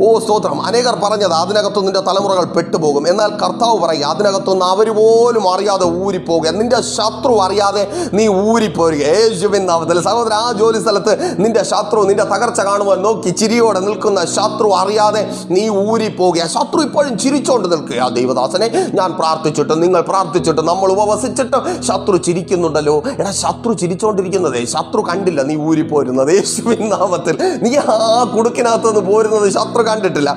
Speaker 1: ഓ സ്തോത്രം. അനേകർ പറഞ്ഞത് അതിനകത്തു നിന്റെ തലമുറകൾ പെട്ടുപോകും. എന്നാൽ കർത്താവ് പറയുക അതിനകത്തുനിന്ന് അവർ പോലും അറിയാതെ ഊരിപ്പോകുക. നിന്റെ ശത്രു അറിയാതെ നീ ഊരിപ്പോരുക. യേശുവിൻ നാമത്തിൽ സഹോദരൻ ആ ജോലി സ്ഥലത്ത് നിന്റെ ശത്രു നിന്റെ തകർച്ച കാണുവാൻ നോക്കി ചിരിയോടെ നിൽക്കുന്ന ശത്രു അറിയാതെ നീ ഊരിപ്പോകുക. ശത്രു ഇപ്പോഴും ചിരിച്ചോണ്ട് നിൽക്കുക. ദൈവദാസനെ ഞാൻ പ്രാർത്ഥിച്ചിട്ട് നിങ്ങൾ പ്രാർത്ഥിച്ചിട്ട് നമ്മൾ ഉപവസിച്ചിട്ട് ശത്രു ചിരിക്കുന്നുണ്ടല്ലോ. എടാ ശത്രു ചിരിച്ചോണ്ടിരിക്കുന്നതേ ശത്രു കണ്ടില്ല നീ ഊരിപ്പോരുന്നത്. യേശുവിൻ നാമത്തിൽ നീ ആ കുടുക്കിനകത്ത് നിന്ന് പോരുന്നത് ശത്രു കണ്ടിട്ടില്ല.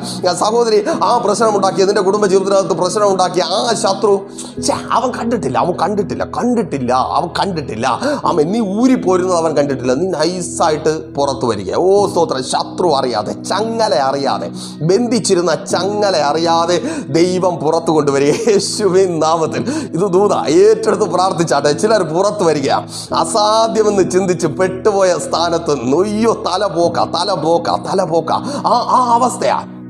Speaker 1: സഹോദരി ആ പ്രശ്നം ഉണ്ടാക്കി നിന്റെ കുടുംബ ജീവിതത്തിനകത്ത് പ്രശ്നം ഉണ്ടാക്കി ആ ശത്രു അവൻ കണ്ടിട്ടില്ല അവൻ കണ്ടിട്ടില്ല കണ്ടിട്ടില്ല അവൻ കണ്ടിട്ടില്ല. അവൻ നീ ഊരി പോരുന്നത് അവൻ കണ്ടിട്ടില്ല. നീ നൈസായിട്ട് പുറത്തു വരിക. ഓ സ്തോത്രം ശത്രു അറിയാതെ ചങ്ങല അറിയാതെ ബന്ധിച്ചിരുന്ന ചങ്ങല അറിയാതെ ദൈവം പുറത്തു കൊണ്ടുവരിക. യേശുവിൻ നാമത്തിൽ. ഇത് ദൂത ഏറ്റെടുത്ത് പ്രാർത്ഥിച്ചാട്ടെ ചിലർ പുറത്തു വരിക. അസാധ്യമെന്ന് ചിന്തിച്ച് പെട്ടുപോയ സ്ഥാനത്ത് നൊയ്യോ തല പോക്ക തല പോക്ക തല പോക്ക. ആ ആ അവസ്ഥയാ.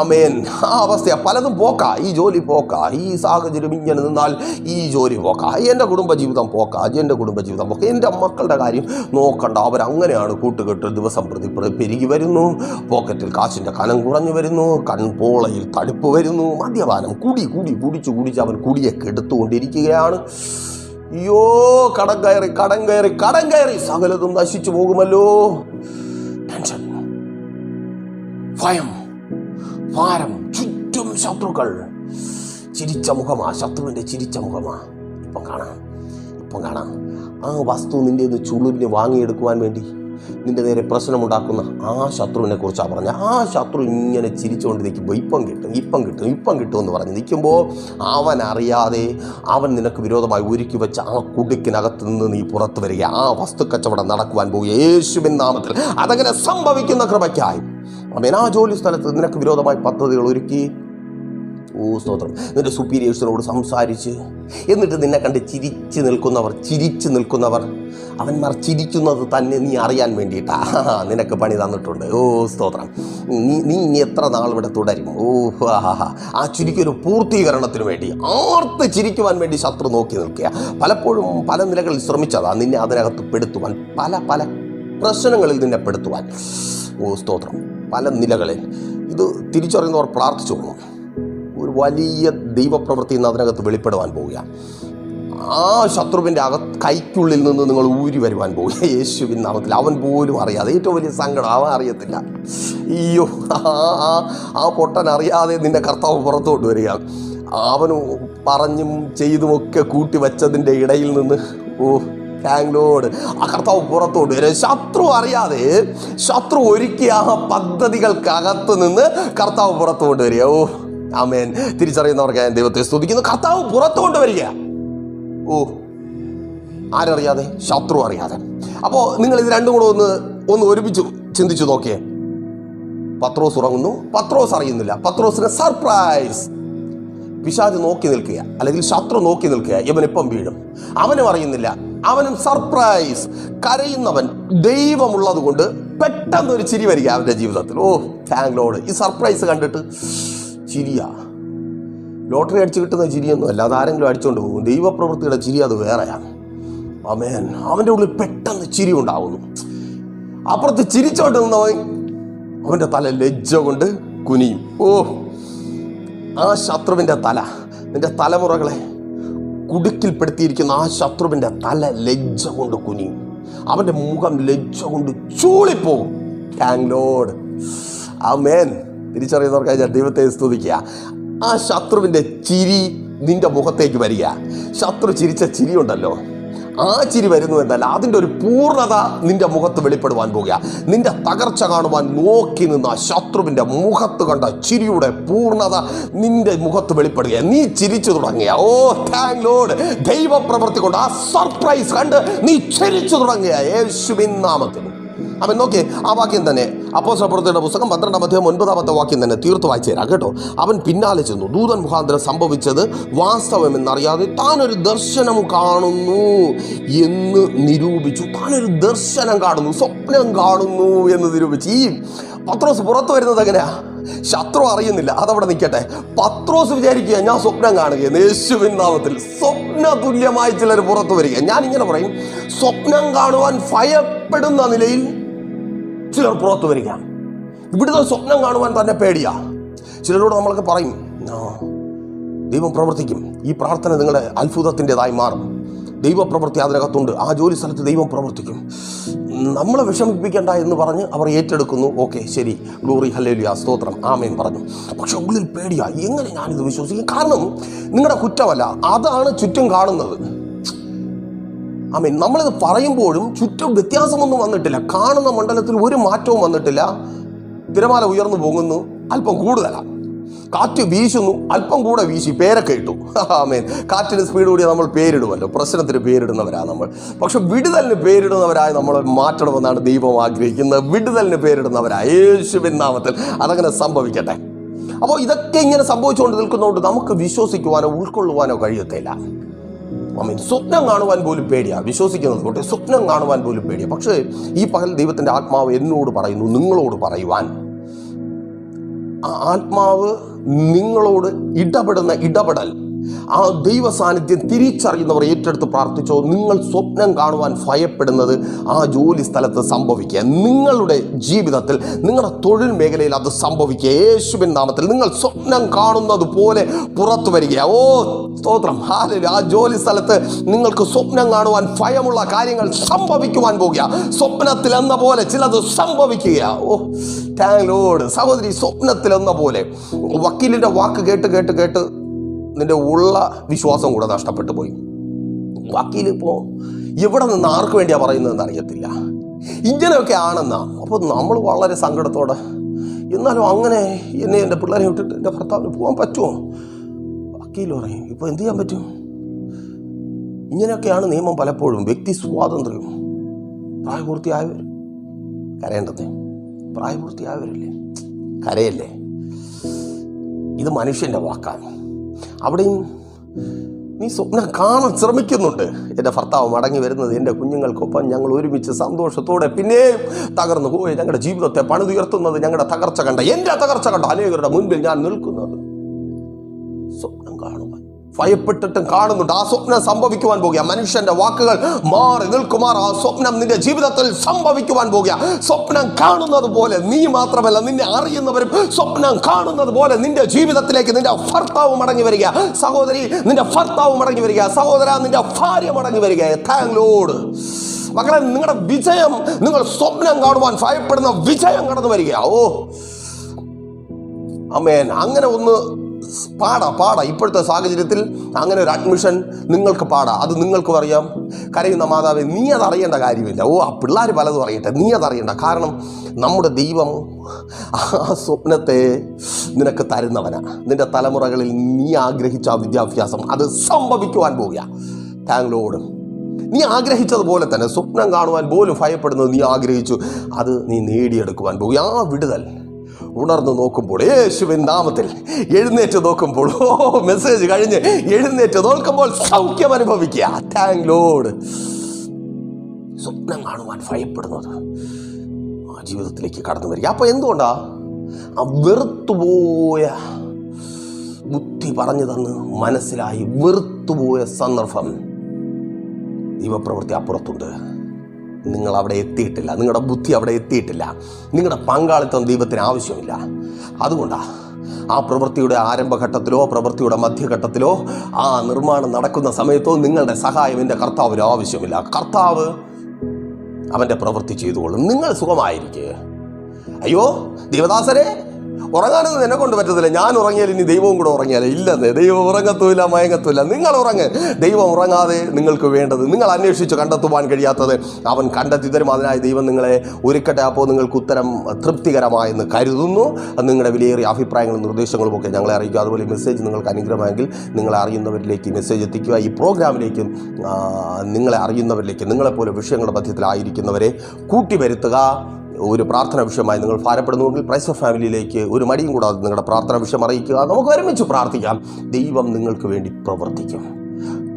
Speaker 1: അമേൻ ആ അവസ്ഥയാ. പലതും പോക്ക. ഈ ജോലി പോക്ക. ഈ സാഹചര്യം ഇങ്ങനെ നിന്നാൽ ഈ ജോലി പോക്ക. എന്റെ കുടുംബജീവിതം പോക്ക. എന്റെ കുടുംബജീവിതം പോക്ക. എന്റെ മക്കളുടെ കാര്യം നോക്കണ്ട. അവരങ്ങനെയാണ് കൂട്ടുകെട്ട് ദിവസം പ്രതി പ്ര- പെരുകി വരുന്നു. പോക്കറ്റിൽ കാശിന്റെ കനം കുറഞ്ഞു വരുന്നു. കൺപോളയിൽ തടുപ്പ് വരുന്നു. മദ്യപാനം കുടി കുടി കുടിച്ച് കുടിച്ച് അവൻ കുടിയെ കെടുത്തുകൊണ്ടിരിക്കുകയാണ്. അയ്യോ കടം കയറി കടം കയറി കടം കയറി. സകലതും നശിച്ചു പോകുമല്ലോ. ടെൻഷൻ. ഭയം ഭാരം ചുറ്റും ശത്രുക്കൾ. ചിരിച്ച മുഖമാ ശത്രുവിന്റെ ചിരിച്ച മുഖമാ. ഇപ്പം കാണാം ഇപ്പം കാണാം. ആ വസ്തു നിന്റെ നിന്ന് ചുളുവിന് വാങ്ങിയെടുക്കുവാൻ വേണ്ടി നിന്റെ നേരെ പ്രശ്നമുണ്ടാക്കുന്ന ആ ശത്രുവിനെ കുറിച്ചാണ് പറഞ്ഞ. ആ ശത്രു ഇങ്ങനെ ചിരിച്ചുകൊണ്ട് നിൽക്കുമ്പോൾ ഇപ്പം കിട്ടും ഇപ്പം കിട്ടും ഇപ്പം കിട്ടും എന്ന് പറഞ്ഞ് നിൽക്കുമ്പോൾ അവൻ അറിയാതെ അവൻ നിനക്ക് വിരോധമായി ഒരുക്കി വെച്ച ആ കുടുക്കിനകത്ത് നിന്ന് നീ പുറത്തു വരിക. ആ വസ്തു കച്ചവടം നടക്കുവാൻ പോകുക. യേശുവിൻ നാമത്തിൽ അതങ്ങനെ സംഭവിക്കുന്ന കൃപയ്ക്കായി. അവൻ ആ ജോലി സ്ഥലത്ത് നിനക്ക് വിരോധമായി പദ്ധതികൾ ഒരുക്കി. ഓ സ്തോത്രം. നിന്റെ സുപ്പീരിയേഴ്സിനോട് സംസാരിച്ച് എന്നിട്ട് നിന്നെ കണ്ട് ചിരിച്ച് നിൽക്കുന്നവർ ചിരിച്ച് നിൽക്കുന്നവർ അവന്മാർ ചിരിക്കുന്നത് തന്നെ നീ അറിയാൻ വേണ്ടിയിട്ടാ. നിനക്ക് പണി തന്നിട്ടുണ്ട്. ഓ സ്തോത്രം. നീ നീ ഇനി എത്ര നാൾ ഇവിടെ തുടരും? ഓ ആഹാ. ആ ചിരിക്കൊരു പൂർത്തീകരണത്തിന് വേണ്ടി ആർത്ത് ചിരിക്കുവാൻ വേണ്ടി ശത്രു നോക്കി നിൽക്കുക. പലപ്പോഴും പല നിലകളിൽ ശ്രമിച്ചതാ നിന്നെ അതിനകത്ത് പെടുത്തുവാൻ പല പല പ്രശ്നങ്ങളിൽ നിന്നെ പെടുത്തുവാൻ. ഓ സ്തോത്രം. പല നിലകളിൽ ഇത് തിരിച്ചറിയുന്നവർ പ്രാർത്ഥിച്ചു പോകണം ഒരു വലിയ ദൈവപ്രവൃത്തി ഇന്ന് അതിനകത്ത് വെളിപ്പെടുവാൻ പോവുക ആ ശത്രുവിന്റെ അക കൈക്കുള്ളിൽ നിന്ന് നിങ്ങൾ ഊരി വരുവാൻ പോവുക യേശുവിൻ നാമത്തിൽ അവൻ പോലും അറിയാതെ ഏറ്റവും വലിയ സങ്കടം അവൻ അറിയത്തില്ല. അയ്യോ ആ പൊട്ടൻ അറിയാതെ നിന്നെ കർത്താവ് പുറത്തോട്ട് വരിക. അവന് പറഞ്ഞും ചെയ്തുമൊക്കെ കൂട്ടി വച്ചതിന്റെ ഇടയിൽ നിന്ന് ഓ താങ്ക്ലോഡ് ആ കർത്താവ് പുറത്തോട്ട് വരും. ശത്രു അറിയാതെ ശത്രു ഒരുക്കിയ ആ പദ്ധതികൾക്കകത്ത് നിന്ന് കർത്താവ് പുറത്തോട്ട് വരിക. ഓ ആമേൻ. തിരിച്ചറിയുന്നവർക്ക് ഞാൻ ദൈവത്തെ സ്തുതിക്കുന്നു. കർത്താവ് പുറത്തോട്ട് വരിക. ഓ ആരറിയാതെ? ശത്രു അറിയാതെ. അപ്പോൾ നിങ്ങൾ ഇത് രണ്ടും കൂടെ ഒന്ന് ഒന്ന് ഒരുമിച്ച് ചിന്തിച്ചു നോക്കിയേ. പത്രോസ് ഉറങ്ങുന്നു. പത്രോസ് അറിയുന്നില്ല. പത്രോസിന് സർപ്രൈസ്. പിശാജ് നോക്കി നിൽക്കുക അല്ലെങ്കിൽ ശത്രു നോക്കി നിൽക്കുക ഇവനിപ്പം വീഴും. അവനും അറിയുന്നില്ല. അവനും സർപ്രൈസ്. കരയുന്നവൻ ദൈവമുള്ളത് കൊണ്ട് പെട്ടെന്ന് ഒരു ചിരി വരിക അവന്റെ ജീവിതത്തിൽ. ഓ താങ്ക് ലോഡ് ഈ സർപ്രൈസ് കണ്ടിട്ട് ചിരിയാ. ലോട്ടറി അടിച്ച് കിട്ടുന്ന ചിരിയൊന്നും അല്ല. അതാരെങ്കിലും അടിച്ചുകൊണ്ട് പോകും. ദൈവപ്രവൃത്തിയുടെ ചിരി അത് വേറെയാണ്. അമേൻ അവന്റെ ഉള്ളിൽ പെട്ടെന്ന് ചിരി ഉണ്ടാവുന്നു. അപ്പുറത്ത് ചിരിച്ചോണ്ട് നിന്നവൻ അവന്റെ തല ലജ്ജ കൊണ്ട് കുനിയും. ഓ ആ ശത്രുവിന്റെ തല. നിന്റെ തലമുറകളെ കുടുക്കിൽപ്പെടുത്തിയിരിക്കുന്ന ആ ശത്രുവിന്റെ തല ലജ്ജ കൊണ്ട് കുനിയും. അവന്റെ മുഖം ലജ്ജ കൊണ്ട് ചൂളിപ്പോകും. താങ്ക് ലോഡ് ആ മേൻ തിരിച്ചറിയുന്നവർക്കായി ഞാൻ ദൈവത്തെ സ്തുതിക്കുക. ആ ശത്രുവിന്റെ ചിരി നിന്റെ മുഖത്തേക്ക് വരിക. ശത്രു ചിരിച്ച ചിരി ഉണ്ടല്ലോ ആ ചിരി വരുന്നു എന്നല്ല അതിന്റെ ഒരു പൂർണത നിന്റെ മുഖത്ത് വെളിപ്പെടുവാൻ പോകുക. നിന്റെ തകർച്ച കാണുവാൻ നോക്കി നിന്ന ശത്രുവിന്റെ മുഖത്ത് കണ്ട ചിരിയുടെ പൂർണത നിന്റെ മുഖത്ത് വെളിപ്പെടുക. നീ ചിരിച്ചു തുടങ്ങിയ ഓ താങ്ക് ലോഡ് ദൈവപ്രവൃത്തി കൊണ്ട് ആ സർപ്രൈസ് കണ്ട് നീ ചിരിച്ചു തുടങ്ങിയ യേശുവിൻ നാമത്തിൽ. അവൻ നോക്കി ആ വാക്യം തന്നെ അപ്പോ അപ്പോസപ്രവൃത്തിയുടെ പുസ്തകം പന്ത്രണ്ടാം അധ്യായം ഒൻപതാമത്തെ വാക്യം തന്നെ തീർത്ത് വായിച്ചു തരാം കേട്ടോ. അവൻ പിന്നാലെ ചെന്നു. ദൂതൻ മുഖാന്തരം സംഭവിച്ചത് വാസ്തവമെന്നറിയാതെ താനൊരു ദർശനം കാണുന്നു എന്ന് നിരൂപിച്ചു. താനൊരു ദർശനം കാണുന്നു സ്വപ്നം കാണുന്നു എന്ന് നിരൂപിച്ചു. ഈ പത്രോസ് പുറത്തു വരുന്നത് എങ്ങനെയാ? ശത്രു അറിയുന്നില്ല. അതവിടെ നിൽക്കട്ടെ. പത്രോസ് വിചാരിക്കുക ഞാൻ സ്വപ്നം കാണുകയെന്ന് യേശുവിൻ നാമത്തിൽ സ്വപ്ന തുല്യമായി ചിലർ പുറത്തു വരിക. ഞാൻ ഇങ്ങനെ പറയും സ്വപ്നം കാണുവാൻ ഭയപ്പെടുന്ന നിലയിൽ ചിലർ പുറത്തു വരിക. ഇവിടുത്തെ സ്വപ്നം കാണുവാൻ തന്നെ പേടിയാ. ചിലരോട് നമ്മൾക്ക് പറയും ദൈവം പ്രവർത്തിക്കും. ഈ പ്രാർത്ഥന നിങ്ങളുടെ അത്ഭുതത്തിന്റെതായി മാറും. ദൈവപ്രവൃത്തി അതിനകത്തുണ്ട്. ആ ജോലി സ്ഥലത്ത് ദൈവം പ്രവർത്തിക്കും. നമ്മളെ വിഷമിപ്പിക്കേണ്ട എന്ന് പറഞ്ഞ് അവർ ഏറ്റെടുക്കുന്നു. ഓക്കെ ശരി. ഗ്ലോറി ഹലേലിയ സ്തോത്രം. ആമേൻ പറഞ്ഞു. പക്ഷെ ഉള്ളിൽ പേടിയാ. എങ്ങനെ ഞാനിത് വിശ്വസിക്കും? കാരണം നിങ്ങളുടെ കുറ്റമല്ല അതാണ് ചുറ്റും കാണുന്നത്. ആമേൻ. നമ്മളിത് പറയുമ്പോഴും ചുറ്റും വ്യത്യാസമൊന്നും വന്നിട്ടില്ല. കാണുന്ന മണ്ഡലത്തിൽ ഒരു മാറ്റവും വന്നിട്ടില്ല. തിരമാല ഉയർന്നു പോകുന്നു അല്പം കൂടുതലാണ് കാറ്റ് വീശുന്നു അല്പം കൂടെ വീശി പേരൊക്കെ ഇട്ടു. *laughs* ആമേൻ. കാറ്റിന് സ്പീഡ് കൂടി നമ്മൾ പേരിടുമല്ലോ. പ്രശ്നത്തിന് പേരിടുന്നവരാ നമ്മൾ. പക്ഷെ വിടുതലിന് പേരിടുന്നവരായി നമ്മൾ മാറ്റണമെന്നാണ് ദൈവം ആഗ്രഹിക്കുന്നത്. വിടുതലിന് പേരിടുന്നവരായ യേശുവിൻ നാമത്തിൽ അതങ്ങനെ സംഭവിക്കട്ടെ. അപ്പോൾ ഇതൊക്കെ ഇങ്ങനെ സംഭവിച്ചുകൊണ്ട് നിൽക്കുന്നതുകൊണ്ട് നമുക്ക് വിശ്വസിക്കുവാനോ ഉൾക്കൊള്ളുവാനോ കഴിയത്തില്ല. മീൻ സ്വപ്നം കാണുവാൻ പോലും പേടിയാ. വിശ്വസിക്കുന്നത് കൊണ്ട് സ്വപ്നം കാണുവാൻ പോലും പേടിയാ. പക്ഷേ ഈ പകൽ ദൈവത്തിന്റെ ആത്മാവ് എന്നോട് പറയുന്നു നിങ്ങളോട് പറയുവാൻ. ആത്മാവ് നിങ്ങളോട് ഇടപെടുന്ന ഇടപെടൽ. ആ ദൈവ സാന്നിധ്യം തിരിച്ചറിയുന്നവർ ഏറ്റെടുത്ത് പ്രാർത്ഥിച്ചോ നിങ്ങൾ സ്വപ്നം കാണുവാൻ ഭയപ്പെടുന്നത് ആ ജോലി സ്ഥലത്ത് സംഭവിക്കുക. നിങ്ങളുടെ ജീവിതത്തിൽ നിങ്ങളുടെ തൊഴിൽ മേഖലയിൽ അത് സംഭവിക്കുക. യേശുവിൻ നാമത്തിൽ നിങ്ങൾ സ്വപ്നം കാണുന്നത് പോലെ പുറത്തു വരിക. ഓ സ്തോത്രം. ഹാലലു ആ ജോലി സ്ഥലത്ത് നിങ്ങൾക്ക് സ്വപ്നം കാണുവാൻ ഭയമുള്ള കാര്യങ്ങൾ സംഭവിക്കുവാൻ പോകുക. സ്വപ്നത്തിൽ എന്ന പോലെ ചിലത് സംഭവിക്കുക. Oh thank Lord. സഹോദരി സ്വപ്നത്തിൽ എന്ന പോലെ. വക്കീലിന്റെ വാക്ക് കേട്ട് കേട്ട് കേട്ട് നിന്റെ ഉള്ള വിശ്വാസം കൂടെ നഷ്ടപ്പെട്ടു പോയി. വക്കീൽ ഇപ്പോൾ എവിടെ നിന്ന് ആർക്ക് വേണ്ടിയാണ് പറയുന്നതെന്ന് അറിയത്തില്ല. ഇങ്ങനെയൊക്കെ ആണെന്നാ. അപ്പോൾ നമ്മൾ വളരെ സങ്കടത്തോടെ എന്നാലും അങ്ങനെ എന്നെ എന്റെ പിള്ളേരെ വിട്ടിട്ട് എന്റെ ഭർത്താവിന് പോകാൻ പറ്റുമോ? വക്കീൽ പറയും ഇപ്പോൾ എന്ത് ചെയ്യാൻ പറ്റും? ഇങ്ങനെയൊക്കെയാണ് നിയമം പലപ്പോഴും വ്യക്തി സ്വാതന്ത്ര്യം. പ്രായപൂർത്തിയായവർ കരയേണ്ടത്. പ്രായപൂർത്തിയായവരല്ലേ? കരയല്ലേ? ഇത് മനുഷ്യന്റെ വാക്കാണ്. അവിടെയും നീ സ്വപ്നം കാണാൻ ശ്രമിക്കുന്നുണ്ട്. എന്റെ ഭർത്താവ് മടങ്ങി വരുന്നത് എന്റെ കുഞ്ഞുങ്ങൾക്കൊപ്പം ഞങ്ങൾ ഒരുമിച്ച് സന്തോഷത്തോടെ പിന്നെയും തകർന്നു പോയി. ഞങ്ങളുടെ ജീവിതത്തെ പണിതുയർത്തുന്നത് ഞങ്ങളുടെ തകർച്ച കണ്ട എന്റെ തകർച്ച കണ്ട അനേകരുടെ മുൻപിൽ ഞാൻ നിൽക്കുന്നത്. ഭയപ്പെട്ടിട്ടും കാണുന്നുണ്ട്. ആ സ്വപ്നം സംഭവിക്കുവാൻ പോകുക. മനുഷ്യന്റെ വാക്കുകൾ മാറി നിൽക്കുമാർ ആ സ്വപ്നം നിന്റെ ജീവിതത്തിൽ സംഭവിക്കുവാൻ പോകുക. സ്വപ്നം കാണുന്നത് പോലെ നീ മാത്രമല്ല നിന്നെ അറിയുന്നവരും സ്വപ്നം കാണുന്നത് പോലെ നിന്റെ ജീവിതത്തിലേക്ക് നിന്റെ ഭർത്താവ് മടങ്ങി വരിക. സഹോദരി നിന്റെ ഭർത്താവ് മടങ്ങി വരിക. സഹോദര നിന്റെ ഭാര്യ മടങ്ങി വരിക. താങ്ക് ലോഡ് മക്കളെ നിങ്ങളുടെ വിജയം നിങ്ങൾ സ്വപ്നം കാണുവാൻ ഭയപ്പെടുന്ന വിജയം കടന്നു വരിക. ഓ. അമേൻ അങ്ങനെ ഒന്ന് പാടാ പാടാ. ഇപ്പോഴത്തെ സാഹചര്യത്തിൽ അങ്ങനെ ഒരു അഡ്മിഷൻ നിങ്ങൾക്ക് പാടാ. അത് നിങ്ങൾക്കും അറിയാം. കരയുന്ന മാതാവ് നീ അത് അറിയേണ്ട കാര്യമില്ല. ഓ ആ പിള്ളേർ പലതും അറിയട്ടെ. നീ അത് അറിയണ്ട. കാരണം നമ്മുടെ ദൈവം ആ സ്വപ്നത്തെ നിനക്ക് തരുന്നവനാ. നിന്റെ തലമുറകളിൽ നീ ആഗ്രഹിച്ച വിദ്യാഭ്യാസം അത് സംഭവിക്കുവാൻ പോവുക താങ്കളോട് നീ ആഗ്രഹിച്ചതുപോലെ തന്നെ സ്വപ്നം കാണുവാൻ പോലും ഭയപ്പെടുന്നത് നീ ആഗ്രഹിച്ചു. അത് നീ നേടിയെടുക്കുവാൻ പോവുക ആ വിടുതൽ. ഉണർന്നു നോക്കുമ്പോൾ യേശുവിൻ നാമത്തിൽ എഴുന്നേറ്റ് നോക്കുമ്പോൾ ഓ മെസ്സേജ് കഴിഞ്ഞ് എഴുന്നേറ്റ് നോക്കുമ്പോൾ സൗഖ്യം അനുഭവിക്കുക. താങ്ക് ലോഡ് സ്വപ്നം കാണുവാൻ ഭയപ്പെടുന്നത് ആ ജീവിതത്തിലേക്ക് കടന്നു വരിക. അപ്പോൾ എന്തുകൊണ്ടാ? ആ വെറുത്തുപോയ ബുദ്ധി പറഞ്ഞു തന്ന് മനസ്സിലായി വെറുത്തുപോയ സന്ദർഭം ദൈവപ്രവൃത്തി അപ്പുറത്തുണ്ട്. നിങ്ങൾ അവിടെ എത്തിയിട്ടില്ല. നിങ്ങളുടെ ബുദ്ധി അവിടെ എത്തിയിട്ടില്ല. നിങ്ങളുടെ പങ്കാളിത്തം ദൈവത്തിന് ആവശ്യമില്ല. അതുകൊണ്ടാണ് ആ പ്രവൃത്തിയുടെ ആരംഭഘട്ടത്തിലോ പ്രവൃത്തിയുടെ മധ്യഘട്ടത്തിലോ ആ നിർമ്മാണം നടക്കുന്ന സമയത്തോ നിങ്ങളുടെ സഹായം എന്റെ കർത്താവിന് ആവശ്യമില്ല. കർത്താവ് അവന്റെ പ്രവൃത്തി ചെയ്തുകൊള്ളും. നിങ്ങൾ സുഖമായിരിക്കുക അയ്യോ ദേവദാസരെ ഉറങ്ങാനൊന്നും എന്നെ കൊണ്ട് പറ്റത്തില്ല. ഞാൻ ഉറങ്ങിയാൽ ഇനി ദൈവവും കൂടെ ഉറങ്ങിയാലേ? ഇല്ലെന്ന്. ദൈവം ഉറങ്ങത്തുമില്ല മയങ്ങത്തുമില്ല. നിങ്ങൾ ഉറങ്ങ്. ദൈവം ഉറങ്ങാതെ നിങ്ങൾക്ക് വേണ്ടത് നിങ്ങൾ അന്വേഷിച്ച് കണ്ടെത്തുവാൻ കഴിയാത്തത് അവൻ കണ്ടെത്തി തരും. അതിനായി ദൈവം നിങ്ങളെ ഒരുക്കട്ടെ. അപ്പോൾ നിങ്ങൾക്ക് ഉത്തരം തൃപ്തികരമായെന്ന് കരുതുന്നു. നിങ്ങളുടെ വിലയേറിയ അഭിപ്രായങ്ങളും നിർദ്ദേശങ്ങളും ഒക്കെ ഞങ്ങളെ അറിയിക്കുക അതുപോലെ മെസ്സേജ് നിങ്ങൾക്ക് അനുഗ്രഹമായെങ്കിൽ നിങ്ങളെ അറിയുന്നവരിലേക്ക് മെസ്സേജ് എത്തിക്കുക. ഈ പ്രോഗ്രാമിലേക്കും നിങ്ങളെ അറിയുന്നവരിലേക്ക് നിങ്ങളെപ്പോലെ വിഷയങ്ങളുടെ മധ്യത്തിലായിരിക്കുന്നവരെ കൂട്ടിവരുത്തുക. ഒരു പ്രാർത്ഥന വിഷയമായി നിങ്ങൾ ഭാരപ്പെടുന്നുവെങ്കിൽ പ്രൈസ് ഓഫ് ഫാമിലിയിലേക്ക് ഒരു മടിയും കൂടാതെ നിങ്ങളുടെ പ്രാർത്ഥന വിഷയം അറിയിക്കുക. നമുക്ക് ഒരുമിച്ച് പ്രാർത്ഥിക്കാം. ദൈവം നിങ്ങൾക്ക് വേണ്ടി പ്രവർത്തിക്കും.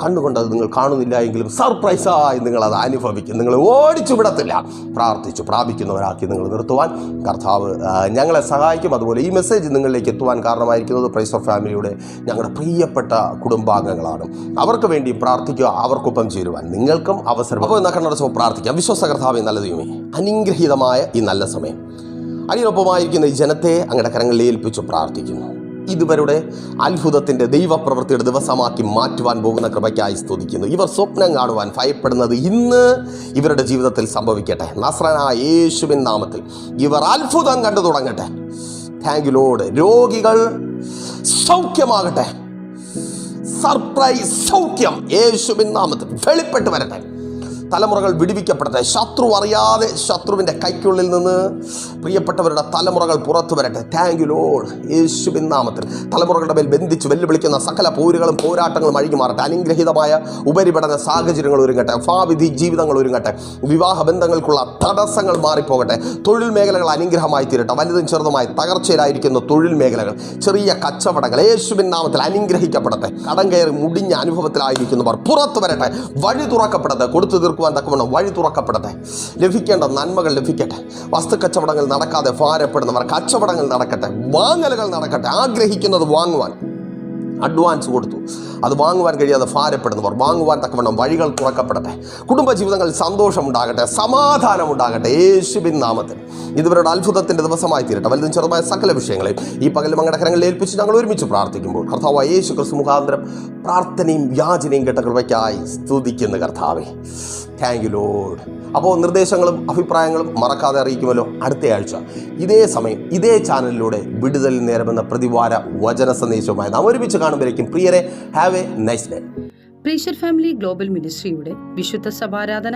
Speaker 1: കണ്ടുകൊണ്ട് അത് നിങ്ങൾ കാണുന്നില്ല എങ്കിലും സർപ്രൈസായി നിങ്ങൾ അത് അനുഭവിക്കും. നിങ്ങൾ ഓടിച്ചു വിടത്തില്ല. പ്രാർത്ഥിച്ചു പ്രാപിക്കുന്നവരാക്കി നിങ്ങൾ നിർത്തുവാൻ കർത്താവ് ഞങ്ങളെ സഹായിക്കും. അതുപോലെ ഈ മെസ്സേജ് നിങ്ങളിലേക്ക് എത്തുവാൻ കാരണമായിരിക്കുന്നത് പ്രൈസ് ഓഫ് ഫാമിലിയുടെ ഞങ്ങളുടെ പ്രിയപ്പെട്ട കുടുംബാംഗങ്ങളാണ്. അവർക്ക് വേണ്ടി പ്രാർത്ഥിക്കുക അവർക്കൊപ്പം ചേരുവാൻ നിങ്ങൾക്കും അവസരം. അപ്പോൾ എന്നാൽ കണ്ണടച്ചപ്പോൾ പ്രാർത്ഥിക്കാം. വിശ്വാസ കർത്താവെ നല്ല ദൈവമേ അനുഗ്രഹീതമായ ഈ നല്ല സമയം. അതിനൊപ്പമായിരിക്കുന്ന ഈ ജനത്തെ അങ്ങയുടെ കരങ്ങളിൽ ഏൽപ്പിച്ചു പ്രാർത്ഥിക്കുന്നു. ഇതുവരുടെ അത്ഭുതത്തിന്റെ ദൈവപ്രവൃത്തിയുടെ ദിവസമാക്കി മാറ്റുവാൻ പോകുന്ന കൃപയ്ക്കായി സ്തുതിക്കുന്നു. ഇവർ സ്വപ്നം കാണുവാൻ ഭയപ്പെടുന്നത് ഇന്ന് ഇവരുടെ ജീവിതത്തിൽ സംഭവിക്കട്ടെ. നസ്രനായ യേശുവിൻ നാമത്തിൽ ഇവർ അത്ഭുതം കണ്ടു തുടങ്ങട്ടെ. താങ്ക് യു ലോഡ് രോഗികൾ സൗഖ്യമാകട്ടെ. സർപ്രൈസ് സൗഖ്യം. യേശുവിൻ നാമത്തിൽ വെളിപ്പെട്ട് വരട്ടെ. തലമുറകൾ വിടിവിക്കപ്പെടട്ടെ. ശത്രു അറിയാതെ ശത്രുവിന്റെ കൈക്കുള്ളിൽ നിന്ന് പ്രിയപ്പെട്ടവരുടെ തലമുറകൾ പുറത്തു വരട്ടെ. താങ്ക് യു ലോഡ് യേശുവിൻ നാമത്തിൽ. തലമുറകളുടെ മേൽ ബന്ധിച്ച് വെല്ലുവിളിക്കുന്ന സകല പോരുകളും പോരാട്ടങ്ങളും അഴുകി മാറട്ടെ അനുഗ്രഹീതമായ ഉപരിപഠന സാഹചര്യങ്ങൾ ഒരുങ്ങട്ടെ. ഭാവിധി ജീവിതങ്ങൾ ഒരുങ്ങട്ടെ. വിവാഹ ബന്ധങ്ങൾക്കുള്ള തടസ്സങ്ങൾ മാറിപ്പോകട്ടെ. തൊഴിൽ മേഖലകൾ അനുഗ്രഹമായി തീരട്ടെ. വലുതും ചെറുതുമായി തകർച്ചയിലായിരിക്കുന്ന തൊഴിൽ മേഖലകൾ ചെറിയ കച്ചവടങ്ങൾ യേശുവിൻ നാമത്തിൽ അനുഗ്രഹിക്കപ്പെടട്ടെ. കടം കയറി മുടിഞ്ഞ അനുഭവത്തിലായിരിക്കുന്നവർ പുറത്തു വരട്ടെ. വഴി തുറക്കപ്പെടട്ടെ. കൊടുത്തു തീർക്കുവാൻ തക്കവണ്ണം വഴി തുറക്കപ്പെടട്ടെ. ലഭിക്കേണ്ട നന്മകൾ ലഭിക്കട്ടെ. വസ്തു കച്ചവടങ്ങൾ നടക്കാതെ ഭാരപ്പെടുന്നവർ കച്ചവടങ്ങൾ നടക്കട്ടെ. വാങ്ങലുകൾ നടക്കട്ടെ. ആഗ്രഹിക്കുന്നത് വാങ്ങുവാൻ. അഡ്വാൻസ് കൊടുത്തു. അത് വാങ്ങുവാൻ കഴിയാതെ ഭാരപ്പെടുന്നവർ വാങ്ങുവാൻ തക്കവണ്ണം വഴികൾ തുറക്കപ്പെടട്ടെ. കുടുംബജീവിതങ്ങളിൽ സമാധാനം ഉണ്ടാകട്ടെ യേശുബിൻ നാമത്തിൽ. ഇതുവരുടെ അത്ഭുതത്തിന്റെ ദിവസമായി തീരട്ടെ. വലുതും ചെറുതായ സകല വിഷയങ്ങളെയും ഈ പകൽ മംഗടകരങ്ങളിൽ കരങ്ങളിൽ ഏൽപ്പിച്ച് ഞങ്ങൾ ഒരുമിച്ച് പ്രാർത്ഥിക്കുമ്പോൾ കർത്താവ് യേശു ക്രിസ്തു മുഖാന്തരം പ്രാർത്ഥനയും യാചനയും കേട്ട കൃപയ്ക്കായി സ്തുതിക്കുന്ന കർത്താവെ. താങ്ക് യു ലോഡ് അപ്പോൾ നിർദ്ദേശങ്ങളും അഭിപ്രായങ്ങളും മറക്കാതെ അറിയിക്കുമല്ലോ അടുത്തയാഴ്ച ഇതേ സമയം ഇതേ ചാനലിലൂടെ വിടുതൽ നേരമെന്ന പ്രതിവാര വചന സന്ദേശവുമായി നാം ഒരുമിച്ച് കാണുമ്പോഴേക്കും. പ്രിയരെ have a nice day
Speaker 2: പ്രീഷർ family global മിനിസ്ട്രിയുടെ വിശുദ്ധ സഭാരാധന